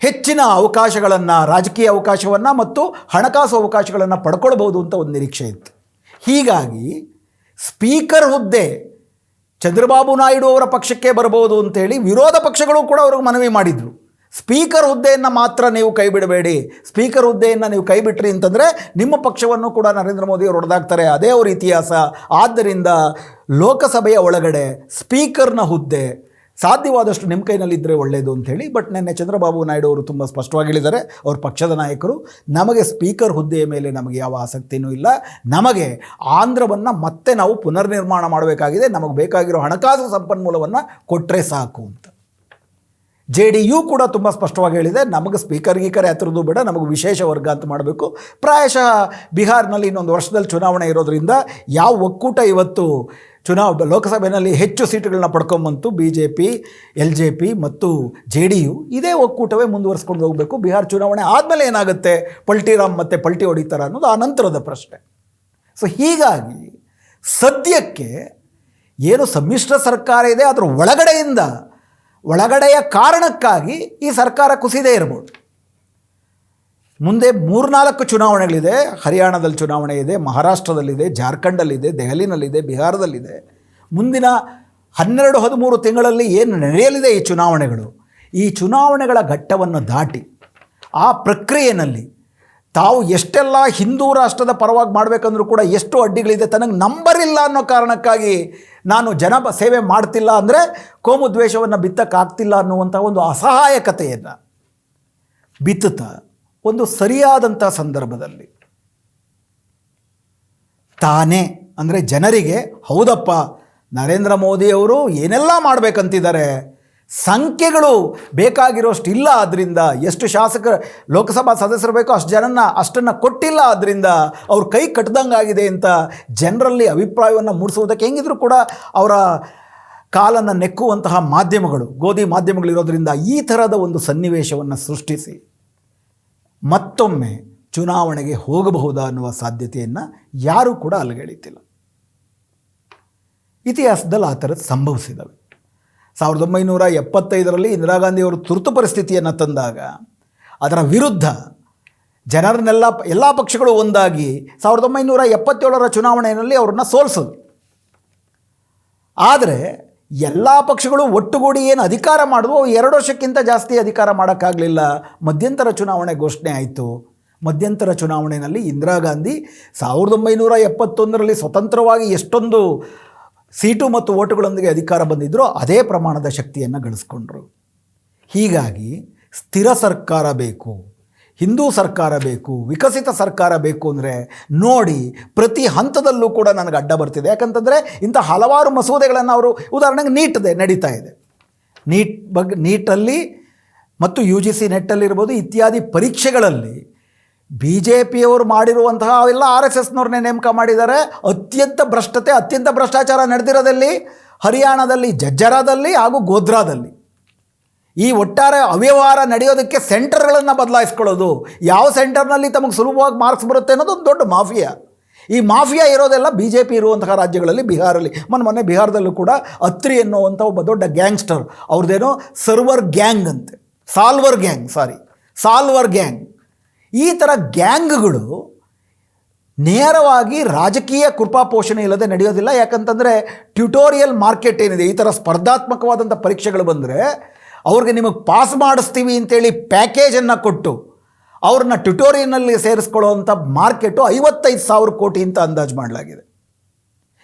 ಹೆಚ್ಚಿನ ಅವಕಾಶಗಳನ್ನು, ರಾಜಕೀಯ ಅವಕಾಶವನ್ನು ಮತ್ತು ಹಣಕಾಸು ಅವಕಾಶಗಳನ್ನು ಪಡ್ಕೊಳ್ಬೋದು ಅಂತ ಒಂದು ನಿರೀಕ್ಷೆ ಇತ್ತು. ಹೀಗಾಗಿ ಸ್ಪೀಕರ್ ಹುದ್ದೆ ಚಂದ್ರಬಾಬು ನಾಯ್ಡು ಅವರ ಪಕ್ಷಕ್ಕೆ ಬರ್ಬೋದು ಅಂತೇಳಿ ವಿರೋಧ ಪಕ್ಷಗಳು ಕೂಡ ಅವ್ರಿಗೆ ಮನವಿ ಮಾಡಿದರು. ಸ್ಪೀಕರ್ ಹುದ್ದೆಯನ್ನು ಮಾತ್ರ ನೀವು ಕೈ ಬಿಡಬೇಡಿ. ಸ್ಪೀಕರ್ ಹುದ್ದೆಯನ್ನು ನೀವು ಕೈ ಬಿಟ್ರಿ ಅಂತಂದರೆ ನಿಮ್ಮ ಪಕ್ಷವನ್ನು ಕೂಡ ನರೇಂದ್ರ ಮೋದಿ ಅವರು ಹೊಡೆದಾಗ್ತಾರೆ ಅದೇ ಅವ್ರ ಇತಿಹಾಸ. ಆದ್ದರಿಂದ ಲೋಕಸಭೆಯ ಒಳಗಡೆ ಸ್ಪೀಕರ್ನ ಹುದ್ದೆ ಸಾಧ್ಯವಾದಷ್ಟು ನಿಮ್ಮ ಕೈನಲ್ಲಿದ್ದರೆ ಒಳ್ಳೆಯದು ಅಂಥೇಳಿ ಬಟ್ ನಿನ್ನೆ ಚಂದ್ರಬಾಬು ನಾಯ್ಡು ಅವರು ತುಂಬ ಸ್ಪಷ್ಟವಾಗಿ ಹೇಳಿದ್ದಾರೆ ಅವ್ರ ಪಕ್ಷದ ನಾಯಕರು, ನಮಗೆ ಸ್ಪೀಕರ್ ಹುದ್ದೆಯ ಮೇಲೆ ನಮಗೆ ಯಾವ ಆಸಕ್ತಿಯೂ ಇಲ್ಲ. ನಮಗೆ ಆಂಧ್ರವನ್ನು ಮತ್ತೆ ನಾವು ಪುನರ್ನಿರ್ಮಾಣ ಮಾಡಬೇಕಾಗಿದೆ. ನಮಗೆ ಬೇಕಾಗಿರೋ ಹಣಕಾಸು ಸಂಪನ್ಮೂಲವನ್ನು ಕೊಟ್ಟರೆ ಸಾಕು ಅಂತ. ಜೆ ಡಿ ಯು ಕೂಡ ತುಂಬ ಸ್ಪಷ್ಟವಾಗಿ ಹೇಳಿದೆ, ನಮಗೆ ಸ್ಪೀಕರ್ ಗೀಕರ್ ಹತ್ರದ್ದು ಬೇಡ, ನಮಗೆ ವಿಶೇಷ ವರ್ಗ ಅಂತ ಮಾಡಬೇಕು. ಪ್ರಾಯಶಃ ಬಿಹಾರ್ನಲ್ಲಿ ಇನ್ನೊಂದು ವರ್ಷದಲ್ಲಿ ಚುನಾವಣೆ ಇರೋದ್ರಿಂದ ಯಾವ ಒಕ್ಕೂಟ ಇವತ್ತು ಚುನಾವ್ ಲೋಕಸಭೆಯಲ್ಲಿ ಹೆಚ್ಚು ಸೀಟುಗಳನ್ನ ಪಡ್ಕೊಂಬಂತು B J P L J P ಮತ್ತು ಜೆ ಡಿ ಯು. ಇದೇ ಒಕ್ಕೂಟವೇ ಮುಂದುವರಿಸ್ಕೊಂಡು ಹೋಗಬೇಕು. ಬಿಹಾರ್ ಚುನಾವಣೆ ಆದಮೇಲೆ ಏನಾಗುತ್ತೆ? ಪಲ್ಟಿರಾಮ್ ಮತ್ತು ಪಲ್ಟಿ ಹೊಡಿತಾರ ಅನ್ನೋದು ಆ ನಂತರದ ಪ್ರಶ್ನೆ. ಸೊ ಹೀಗಾಗಿ ಸದ್ಯಕ್ಕೆ ಏನು ಸಮ್ಮಿಶ್ರ ಸರ್ಕಾರ ಇದೆ ಅದರ ಒಳಗಡೆಯಿಂದ, ಒಳಗಡೆಯ ಕಾರಣಕ್ಕಾಗಿ ಈ ಸರ್ಕಾರ ಕುಸಿದೇ ಇರ್ಬೋದು. ಮುಂದೆ ಮೂರ್ನಾಲ್ಕು ಚುನಾವಣೆಗಳಿದೆ. ಹರಿಯಾಣದಲ್ಲಿ ಚುನಾವಣೆ ಇದೆ, ಮಹಾರಾಷ್ಟ್ರದಲ್ಲಿದೆ, ಜಾರ್ಖಂಡಲ್ಲಿದೆ, ದೆಹಲಿನಲ್ಲಿದೆ, ಬಿಹಾರದಲ್ಲಿದೆ. ಮುಂದಿನ ಹನ್ನೆರಡು, ಹದಿಮೂರು ತಿಂಗಳಲ್ಲಿ ಏನು ನಡೆಯಲಿದೆ ಈ ಚುನಾವಣೆಗಳು? ಈ ಚುನಾವಣೆಗಳ ಘಟ್ಟವನ್ನು ದಾಟಿ, ಆ ಪ್ರಕ್ರಿಯೆಯಲ್ಲಿ ತಾವು ಎಷ್ಟೆಲ್ಲ ಹಿಂದೂ ರಾಷ್ಟ್ರದ ಪರವಾಗಿ ಮಾಡಬೇಕಂದ್ರೂ ಕೂಡ ಎಷ್ಟು ಅಡ್ಡಿಗಳಿದೆ ತನಗೆ ನಂಬರಿಲ್ಲ ಅನ್ನೋ ಕಾರಣಕ್ಕಾಗಿ ನಾನು ಜನ ಸೇವೆ ಮಾಡ್ತಿಲ್ಲ ಅಂದರೆ ಕೋಮು ದ್ವೇಷವನ್ನು ಬಿತ್ತಕ್ಕಾಗ್ತಿಲ್ಲ ಅನ್ನುವಂಥ ಒಂದು ಅಸಹಾಯಕತೆಯನ್ನು ಬಿತ್ತುತ್ತಾ ಒಂದು ಸರಿಯಾದಂಥ ಸಂದರ್ಭದಲ್ಲಿ. ತಾನೇ ಅಂದರೆ ಜನರಿಗೆ, ಹೌದಪ್ಪ, ನರೇಂದ್ರ ಮೋದಿಯವರು ಏನೆಲ್ಲ ಮಾಡಬೇಕಂತಿದ್ದಾರೆ? ಸಂಖ್ಯೆಗಳು ಬೇಕಾಗಿರೋಷ್ಟು ಇಲ್ಲ ಆದ್ದರಿಂದ ಎಷ್ಟು ಶಾಸಕ, ಲೋಕಸಭಾ ಸದಸ್ಯರು ಬೇಕೋ ಅಷ್ಟು ಜನನ ಅಷ್ಟನ್ನು ಕೊಟ್ಟಿಲ್ಲ ಆದ್ದರಿಂದ ಅವ್ರ ಕೈ ಕಟ್ಟದಂಗಾಗಿದೆ ಅಂತ ಜನರಲ್ಲಿ ಅಭಿಪ್ರಾಯವನ್ನು ಮೂಡಿಸುವುದಕ್ಕೆ ಹೆಂಗಿದ್ರು ಕೂಡ ಅವರ ಕಾಲನ್ನು ನೆಕ್ಕುವಂತಹ ಮಾಧ್ಯಮಗಳು, ಗೋಧಿ ಮಾಧ್ಯಮಗಳಿರೋದ್ರಿಂದ ಈ ಥರದ ಒಂದು ಸನ್ನಿವೇಶವನ್ನು ಸೃಷ್ಟಿಸಿ. ಮತ್ತೊಮ್ಮೆ ಚುನಾವಣೆಗೆ ಹೋಗಬಹುದಾ ಅನ್ನುವ ಸಾಧ್ಯತೆಯನ್ನು ಯಾರೂ ಕೂಡ ಅಲ್ಲಗೆಳಿತಿಲ್ಲ ಇತಿಹಾಸದಲ್ಲಿ ಆ ಥರದ್ದು ಸಂಭವಿಸಿದವೆ. ಸಾವಿರದ ಒಂಬೈನೂರ ಎಪ್ಪತ್ತೈದರಲ್ಲಿ ಇಂದಿರಾ ಗಾಂಧಿಯವರು ತುರ್ತು ಪರಿಸ್ಥಿತಿಯನ್ನು ತಂದಾಗ ಅದರ ವಿರುದ್ಧ ಜನರನ್ನೆಲ್ಲ ಎಲ್ಲ ಪಕ್ಷಗಳು ಒಂದಾಗಿ ಸಾವಿರದ ಒಂಬೈನೂರ ಎಪ್ಪತ್ತೇಳರ ಚುನಾವಣೆಯಲ್ಲಿ ಅವ್ರನ್ನ ಸೋಲ್ಸೋದು. ಆದರೆ ಎಲ್ಲ ಪಕ್ಷಗಳು ಒಟ್ಟುಗೂಡಿ ಏನು ಅಧಿಕಾರ ಮಾಡಿದ್ವು ಎರಡು ವರ್ಷಕ್ಕಿಂತ ಜಾಸ್ತಿ ಅಧಿಕಾರ ಮಾಡೋಕ್ಕಾಗಲಿಲ್ಲ. ಮಧ್ಯಂತರ ಚುನಾವಣೆ ಘೋಷಣೆ ಆಯಿತು. ಮಧ್ಯಂತರ ಚುನಾವಣೆಯಲ್ಲಿ ಇಂದಿರಾ ಗಾಂಧಿ ಸಾವಿರದ ಒಂಬೈನೂರ ಎಪ್ಪತ್ತೊಂದರಲ್ಲಿ ಸ್ವತಂತ್ರವಾಗಿ ಎಷ್ಟೊಂದು ಸೀಟು ಮತ್ತು ಓಟುಗಳೊಂದಿಗೆ ಅಧಿಕಾರ ಬಂದಿದ್ದರೋ ಅದೇ ಪ್ರಮಾಣದ ಶಕ್ತಿಯನ್ನು ಗಳಿಸ್ಕೊಂಡ್ರು. ಹೀಗಾಗಿ ಸ್ಥಿರ ಸರ್ಕಾರ ಬೇಕು. ಹಿಂದೂ ಸರ್ಕಾರ ಬೇಕು, ವಿಕಸಿತ ಸರ್ಕಾರ ಬೇಕು ಅಂದರೆ ನೋಡಿ ಪ್ರತಿ ಹಂತದಲ್ಲೂ ಕೂಡ ನನಗೆ ಅಡ್ಡ ಬರ್ತಿದೆ. ಯಾಕಂತಂದರೆ ಇಂಥ ಹಲವಾರು ಮಸೂದೆಗಳನ್ನು ಅವರು ಉದಾಹರಣೆಗೆ ನೀಟ್ದೆ ನಡೀತಾ ಇದೆ. ನೀಟ್ ಬಗ್ಗೆ ನೀಟಲ್ಲಿ ಮತ್ತು ಯು ಜಿ ಸಿ ನೆಟ್ಟಲ್ಲಿರ್ಬೋದು ಇತ್ಯಾದಿ ಪರೀಕ್ಷೆಗಳಲ್ಲಿ ಬಿ ಜೆ ಪಿಯವರು ಮಾಡಿರುವಂತಹ ಅವೆಲ್ಲ ಆರ್ ಎಸ್ ಎಸ್ನವ್ರನ್ನೇ ನೇಮಕ ಮಾಡಿದ್ದಾರೆ. ಅತ್ಯಂತ ಭ್ರಷ್ಟತೆ, ಅತ್ಯಂತ ಭ್ರಷ್ಟಾಚಾರ ನಡೆದಿರೋದಲ್ಲಿ ಹರಿಯಾಣದಲ್ಲಿ, ಜಜ್ಜರಾದಲ್ಲಿ ಹಾಗೂ ಗೋಧ್ರಾದಲ್ಲಿ. ಈ ಒಟ್ಟಾರೆ ಅವ್ಯವಹಾರ ನಡೆಯೋದಕ್ಕೆ ಸೆಂಟರ್ಗಳನ್ನು ಬದಲಾಯಿಸ್ಕೊಳ್ಳೋದು. ಯಾವ ಸೆಂಟರ್ನಲ್ಲಿ ತಮಗೆ ಸುಲಭವಾಗಿ ಮಾರ್ಕ್ಸ್ ಬರುತ್ತೆ ಅನ್ನೋದು ಒಂದು ದೊಡ್ಡ ಮಾಫಿಯಾ. ಈ ಮಾಫಿಯಾ ಇರೋದೆಲ್ಲ ಬಿ ಜೆ ಪಿ ಇರುವಂತಹ ರಾಜ್ಯಗಳಲ್ಲಿ, ಬಿಹಾರಲ್ಲಿ. ಮೊನ್ನೆ ಮೊನ್ನೆ ಬಿಹಾರದಲ್ಲೂ ಕೂಡ ಅತ್ರಿ ಎನ್ನುವಂಥ ಒಬ್ಬ ದೊಡ್ಡ ಗ್ಯಾಂಗ್ಸ್ಟರ್, ಅವ್ರದ್ದೇನೋ ಸರ್ವರ್ ಗ್ಯಾಂಗ್ ಅಂತೆ. Solver gang, sorry. Solver gang. ಈ ಥರ ಗ್ಯಾಂಗ್ಗಳು ನೇರವಾಗಿ ರಾಜಕೀಯ ಕೃಪಾ ಪೋಷಣೆ ಇಲ್ಲದೆ ನಡೆಯೋದಿಲ್ಲ. ಯಾಕಂತಂದರೆ ಟ್ಯುಟೋರಿಯಲ್ ಮಾರ್ಕೆಟ್ ಏನಿದೆ, ಈ ಥರ ಸ್ಪರ್ಧಾತ್ಮಕವಾದಂಥ ಪರೀಕ್ಷೆಗಳು ಬಂದರೆ ಅವ್ರಿಗೆ ನಿಮಗೆ ಪಾಸ್ ಮಾಡಿಸ್ತೀವಿ ಅಂತೇಳಿ ಪ್ಯಾಕೇಜನ್ನು ಕೊಟ್ಟು ಅವ್ರನ್ನ ಟ್ಯುಟೋರಿಯಲ್ನಲ್ಲಿ ಸೇರಿಸ್ಕೊಳ್ಳೋವಂಥ ಮಾರ್ಕೆಟು ಐವತ್ತೈದು ಸಾವಿರ ಕೋಟಿ ಅಂತ ಅಂದಾಜು ಮಾಡಲಾಗಿದೆ.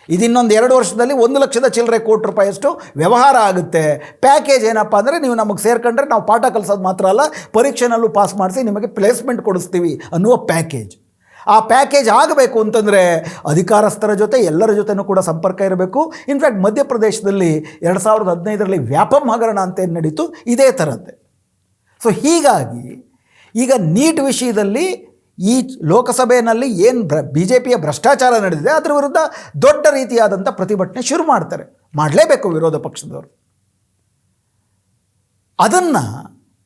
ಇದಿನ್ನೊಂದು ಎರಡು ವರ್ಷದಲ್ಲಿ ಒಂದು ಲಕ್ಷದ ಚಿಲ್ಲರೆ ಕೋಟಿ ರೂಪಾಯಿಯಷ್ಟು ವ್ಯವಹಾರ ಆಗುತ್ತೆ. ಪ್ಯಾಕೇಜ್ ಏನಪ್ಪ ಅಂದರೆ ನೀವು ನಮಗೆ ಸೇರ್ಕೊಂಡ್ರೆ ನಾವು ಪಾಠ ಕಲಿಸೋದು ಮಾತ್ರ ಅಲ್ಲ, ಪರೀಕ್ಷೆನಲ್ಲೂ ಪಾಸ್ ಮಾಡಿಸಿ ನಿಮಗೆ ಪ್ಲೇಸ್ಮೆಂಟ್ ಕೊಡಿಸ್ತೀವಿ ಅನ್ನುವ ಪ್ಯಾಕೇಜ್ ಆ ಪ್ಯಾಕೇಜ್ ಆಗಬೇಕು ಅಂತಂದರೆ ಅಧಿಕಾರಸ್ಥರ ಜೊತೆ ಎಲ್ಲರ ಜೊತೆನೂ ಕೂಡ ಸಂಪರ್ಕ ಇರಬೇಕು. ಇನ್ಫ್ಯಾಕ್ಟ್ ಮಧ್ಯಪ್ರದೇಶದಲ್ಲಿ ಎರಡು ಸಾವಿರದ ಹದಿನೈದರಲ್ಲಿ ವ್ಯಾಪಂ ಹಗರಣ ಅಂತ ಏನು ನಡೀತು? ಇದೇ ಥರದ್ದೇ ಸೊ ಹೀಗಾಗಿ ಈಗ ನೀಟ್ ವಿಷಯದಲ್ಲಿ ಈ ಲೋಕಸಭೆಯಲ್ಲಿ ಏನು ಭ್ರ ಬಿ ಜೆ ಪಿಯ ಭ್ರಷ್ಟಾಚಾರ ನಡೆದಿದೆ, ಅದರ ವಿರುದ್ಧ ದೊಡ್ಡ ರೀತಿಯಾದಂಥ ಪ್ರತಿಭಟನೆ ಶುರು ಮಾಡ್ತಾರೆ. ಮಾಡಲೇಬೇಕು ವಿರೋಧ ಪಕ್ಷದವರು. ಅದನ್ನು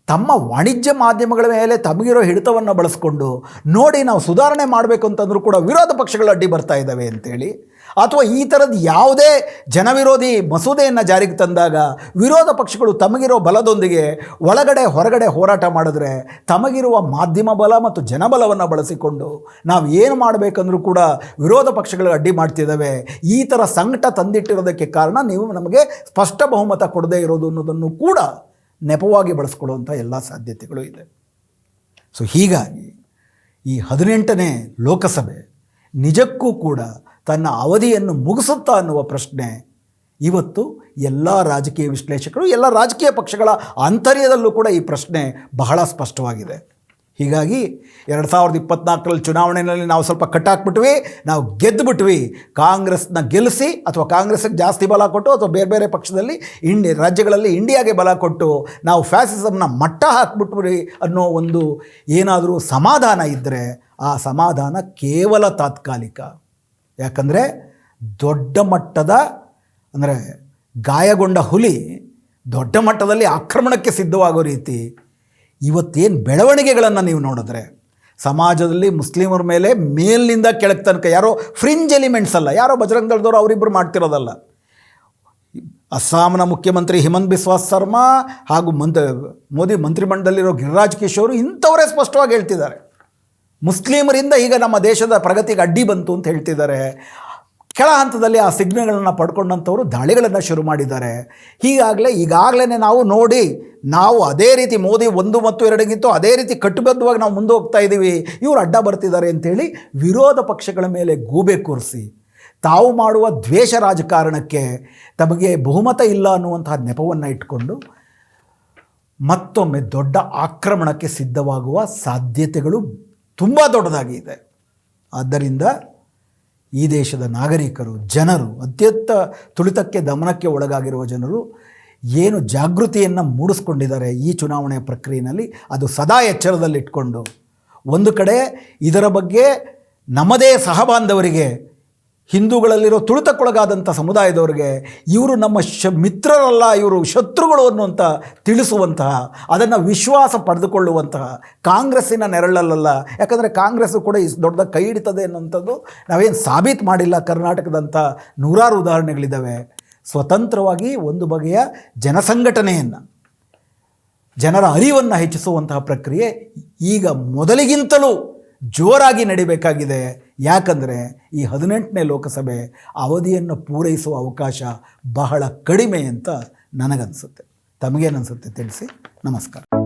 ತಮ್ಮ ವಾಣಿಜ್ಯ ಮಾಧ್ಯಮಗಳ ಮೇಲೆ ತಮಗಿರೋ ಹಿಡಿತವನ್ನು ಬಳಸ್ಕೊಂಡು ನೋಡಿ ನಾವು ಸುಧಾರಣೆ ಮಾಡಬೇಕು ಅಂತಂದರೂ ಕೂಡ ವಿರೋಧ ಪಕ್ಷಗಳು ಅಡ್ಡಿ ಬರ್ತಾ ಇದ್ದಾವೆ ಅಂತೇಳಿ. ಅಥವಾ ಈ ಥರದ ಯಾವುದೇ ಜನವಿರೋಧಿ ಮಸೂದೆಯನ್ನು ಜಾರಿಗೆ ತಂದಾಗ ವಿರೋಧ ಪಕ್ಷಗಳು ತಮಗಿರೋ ಬಲದೊಂದಿಗೆ ಒಳಗಡೆ ಹೊರಗಡೆ ಹೋರಾಟ ಮಾಡಿದ್ರೆ ತಮಗಿರುವ ಮಾಧ್ಯಮ ಬಲ ಮತ್ತು ಜನಬಲವನ್ನು ಬಳಸಿಕೊಂಡು ನಾವು ಏನು ಮಾಡಬೇಕಂದ್ರೂ ಕೂಡ ವಿರೋಧ ಪಕ್ಷಗಳು ಅಡ್ಡಿ ಮಾಡ್ತಿದ್ದಾವೆ. ಈ ಥರ ಸಂಕಟ ತಂದಿಟ್ಟಿರೋದಕ್ಕೆ ಕಾರಣ ನೀವು ನಮಗೆ ಸ್ಪಷ್ಟ ಬಹುಮತ ಕೊಡದೇ ಇರೋದು ಅನ್ನೋದನ್ನು ಕೂಡ ನೆಪವಾಗಿ ಬಳಸ್ಕೊಳ್ಳುವಂಥ ಎಲ್ಲ ಸಾಧ್ಯತೆಗಳು ಇದೆ. ಸೊ ಹೀಗಾಗಿ ಈ ಹದಿನೆಂಟನೇ ಲೋಕಸಭೆ ನಿಜಕ್ಕೂ ಕೂಡ ತನ್ನ ಅವಧಿಯನ್ನು ಮುಗಿಸುತ್ತಾ ಅನ್ನುವ ಪ್ರಶ್ನೆ ಇವತ್ತು ಎಲ್ಲ ರಾಜಕೀಯ ವಿಶ್ಲೇಷಕರು, ಎಲ್ಲ ರಾಜಕೀಯ ಪಕ್ಷಗಳ ಆಂತರ್ಯದಲ್ಲೂ ಕೂಡ ಈ ಪ್ರಶ್ನೆ ಬಹಳ ಸ್ಪಷ್ಟವಾಗಿದೆ. ಹೀಗಾಗಿ ಎರಡು ಸಾವಿರದ ಇಪ್ಪತ್ನಾಲ್ಕರಲ್ಲಿ ಚುನಾವಣೆಯಲ್ಲಿ ನಾವು ಸ್ವಲ್ಪ ಕಟ್ಟಾಕ್ಬಿಟ್ವಿ, ನಾವು ಗೆದ್ದುಬಿಟ್ವಿ ಕಾಂಗ್ರೆಸ್ನ ಗೆಲ್ಲಿಸಿ ಅಥವಾ ಕಾಂಗ್ರೆಸ್ಗೆ ಜಾಸ್ತಿ ಬಲ ಕೊಟ್ಟು ಅಥವಾ ಬೇರೆ ಬೇರೆ ಪಕ್ಷದಲ್ಲಿ ಇಂಡಿ, ರಾಜ್ಯಗಳಲ್ಲಿ ಇಂಡಿಯಾಗೆ ಬಲ ಕೊಟ್ಟು ನಾವು ಫ್ಯಾಸಿಸಮ್ನ ಮಟ್ಟ ಹಾಕ್ಬಿಟ್ಬಿಡಿ ಅನ್ನೋ ಒಂದು ಏನಾದರೂ ಸಮಾಧಾನ ಇದ್ದರೆ ಆ ಸಮಾಧಾನ ಕೇವಲ ತಾತ್ಕಾಲಿಕ. ಯಾಕಂದರೆ ದೊಡ್ಡ ಮಟ್ಟದ ಅಂದರೆ ಗಾಯಗೊಂಡ ಹುಲಿ ದೊಡ್ಡ ಮಟ್ಟದಲ್ಲಿ ಆಕ್ರಮಣಕ್ಕೆ ಸಿದ್ಧವಾಗೋ ರೀತಿ ಇವತ್ತೇನು ಬೆಳವಣಿಗೆಗಳನ್ನು ನೀವು ನೋಡಿದ್ರೆ? ಸಮಾಜದಲ್ಲಿ ಮುಸ್ಲಿಮರ ಮೇಲೆ ಮೇಲಿನಿಂದ ಕೆಳಗೆ ತನಕ ಯಾರೋ ಫ್ರಿಂಜ್ ಎಲಿಮೆಂಟ್ಸ್ ಅಲ್ಲ, ಯಾರೋ ಬಜರಂಗ್ ದಳದವರು ಅವರಿಬ್ಬರು ಮಾಡ್ತಿರೋದಲ್ಲ. ಅಸ್ಸಾಂನ ಮುಖ್ಯಮಂತ್ರಿ ಹಿಮಂತ್ ಬಿಸ್ವಾಸ್ ಶರ್ಮಾ ಹಾಗೂ ಮಂತ್, ಮೋದಿ ಮಂತ್ರಿಮಂಡಲದಲ್ಲಿರೋ ಗಿರಿರಾಜ್ ಕಿಶೋರ್ ಇಂಥವರೇ ಸ್ಪಷ್ಟವಾಗಿ ಹೇಳ್ತಿದ್ದಾರೆ. ಮುಸ್ಲಿಮರಿಂದ ಈಗ ನಮ್ಮ ದೇಶದ ಪ್ರಗತಿಗೆ ಅಡ್ಡಿ ಬಂತು ಅಂತ ಹೇಳ್ತಿದ್ದಾರೆ. ಕೆಳ ಹಂತದಲ್ಲಿ ಆ ಸಿಗ್ನಲ್ಗಳನ್ನು ಪಡ್ಕೊಂಡಂಥವರು ದಾಳಿಗಳನ್ನು ಶುರು ಮಾಡಿದ್ದಾರೆ. ಹೀಗಾಗಲೇ ಈಗಾಗಲೇ ನಾವು ನೋಡಿ, ನಾವು ಅದೇ ರೀತಿ ಮೋದಿ ಒಂದು ಮತ್ತು ಎರಡಕ್ಕಿಂತ ಅದೇ ರೀತಿ ಕಟ್ಟುಬದ್ಧವಾಗಿ ನಾವು ಮುಂದೆ ಹೋಗ್ತಾ ಇದ್ದೀವಿ ಇವರು ಅಡ್ಡ ಬರ್ತಿದ್ದಾರೆ ಅಂತೇಳಿ ವಿರೋಧ ಪಕ್ಷಗಳ ಮೇಲೆ ಗೂಬೆ ಕೂರಿಸಿ, ತಾವು ಮಾಡುವ ದ್ವೇಷ ರಾಜಕಾರಣಕ್ಕೆ ತಮಗೆ ಬಹುಮತ ಇಲ್ಲ ಅನ್ನುವಂತಹ ನೆಪವನ್ನು ಇಟ್ಕೊಂಡು ಮತ್ತೊಮ್ಮೆ ದೊಡ್ಡ ಆಕ್ರಮಣಕ್ಕೆ ಸಿದ್ಧವಾಗುವ ಸಾಧ್ಯತೆಗಳು ತುಂಬ ದೊಡ್ಡದಾಗಿ ಇದೆ. ಆದ್ದರಿಂದ ಈ ದೇಶದ ನಾಗರಿಕರು, ಜನರು, ಅತ್ಯಂತ ತುಳಿತಕ್ಕೆ ದಮನಕ್ಕೆ ಒಳಗಾಗಿರುವ ಜನರು ಏನು ಜಾಗೃತಿಯನ್ನು ಮೂಡಿಸ್ಕೊಂಡಿದ್ದಾರೆ ಈ ಚುನಾವಣೆಯ ಪ್ರಕ್ರಿಯೆಯಲ್ಲಿ ಅದು ಸದಾ ಎಚ್ಚರದಲ್ಲಿಟ್ಕೊಂಡು ಒಂದು ಕಡೆ ಇದರ ಬಗ್ಗೆ ನಮ್ಮದೇ ಸಹಬಾಂಧವರಿಗೆ ಹಿಂದೂಗಳಲ್ಲಿರೋ ತುಳಿತಕ್ಕೊಳಗಾದಂಥ ಸಮುದಾಯದವ್ರಿಗೆ ಇವರು ನಮ್ಮ ಶ, ಮಿತ್ರರಲ್ಲ, ಇವರು ಶತ್ರುಗಳು ಅನ್ನುವಂಥ ತಿಳಿಸುವಂತಹ, ಅದನ್ನು ವಿಶ್ವಾಸ ಪಡೆದುಕೊಳ್ಳುವಂತಹ ಕಾಂಗ್ರೆಸ್ಸಿನ ನೆರಳಲ್ಲ ಯಾಕಂದರೆ ಕಾಂಗ್ರೆಸ್ಸು ಕೂಡ ಈ ದೊಡ್ಡ ಕೈ ಹಿಡಿತದೆ ಅನ್ನುವಂಥದ್ದು ನಾವೇನು ಸಾಬೀತು ಮಾಡಿಲ್ಲ ಕರ್ನಾಟಕದಂಥ ನೂರಾರು ಉದಾಹರಣೆಗಳಿದ್ದಾವೆ. ಸ್ವತಂತ್ರವಾಗಿ ಒಂದು ಬಗೆಯ ಜನಸಂಘಟನೆಯನ್ನು, ಜನರ ಅರಿವನ್ನು ಹೆಚ್ಚಿಸುವಂತಹ ಪ್ರಕ್ರಿಯೆ ಈಗ ಮೊದಲಿಗಿಂತಲೂ ಜೋರಾಗಿ ನಡಿಬೇಕಾಗಿದೆ. ಯಾಕಂದರೆ ಈ ಹದಿನೆಂಟನೇ ಲೋಕಸಭೆ ಅವಧಿಯನ್ನು ಪೂರೈಸುವ ಅವಕಾಶ ಬಹಳ ಕಡಿಮೆ ಅಂತ ನನಗನ್ಸುತ್ತೆ. ತಮಗೇನನ್ಸುತ್ತೆ ತಿಳಿಸಿ. ನಮಸ್ಕಾರ.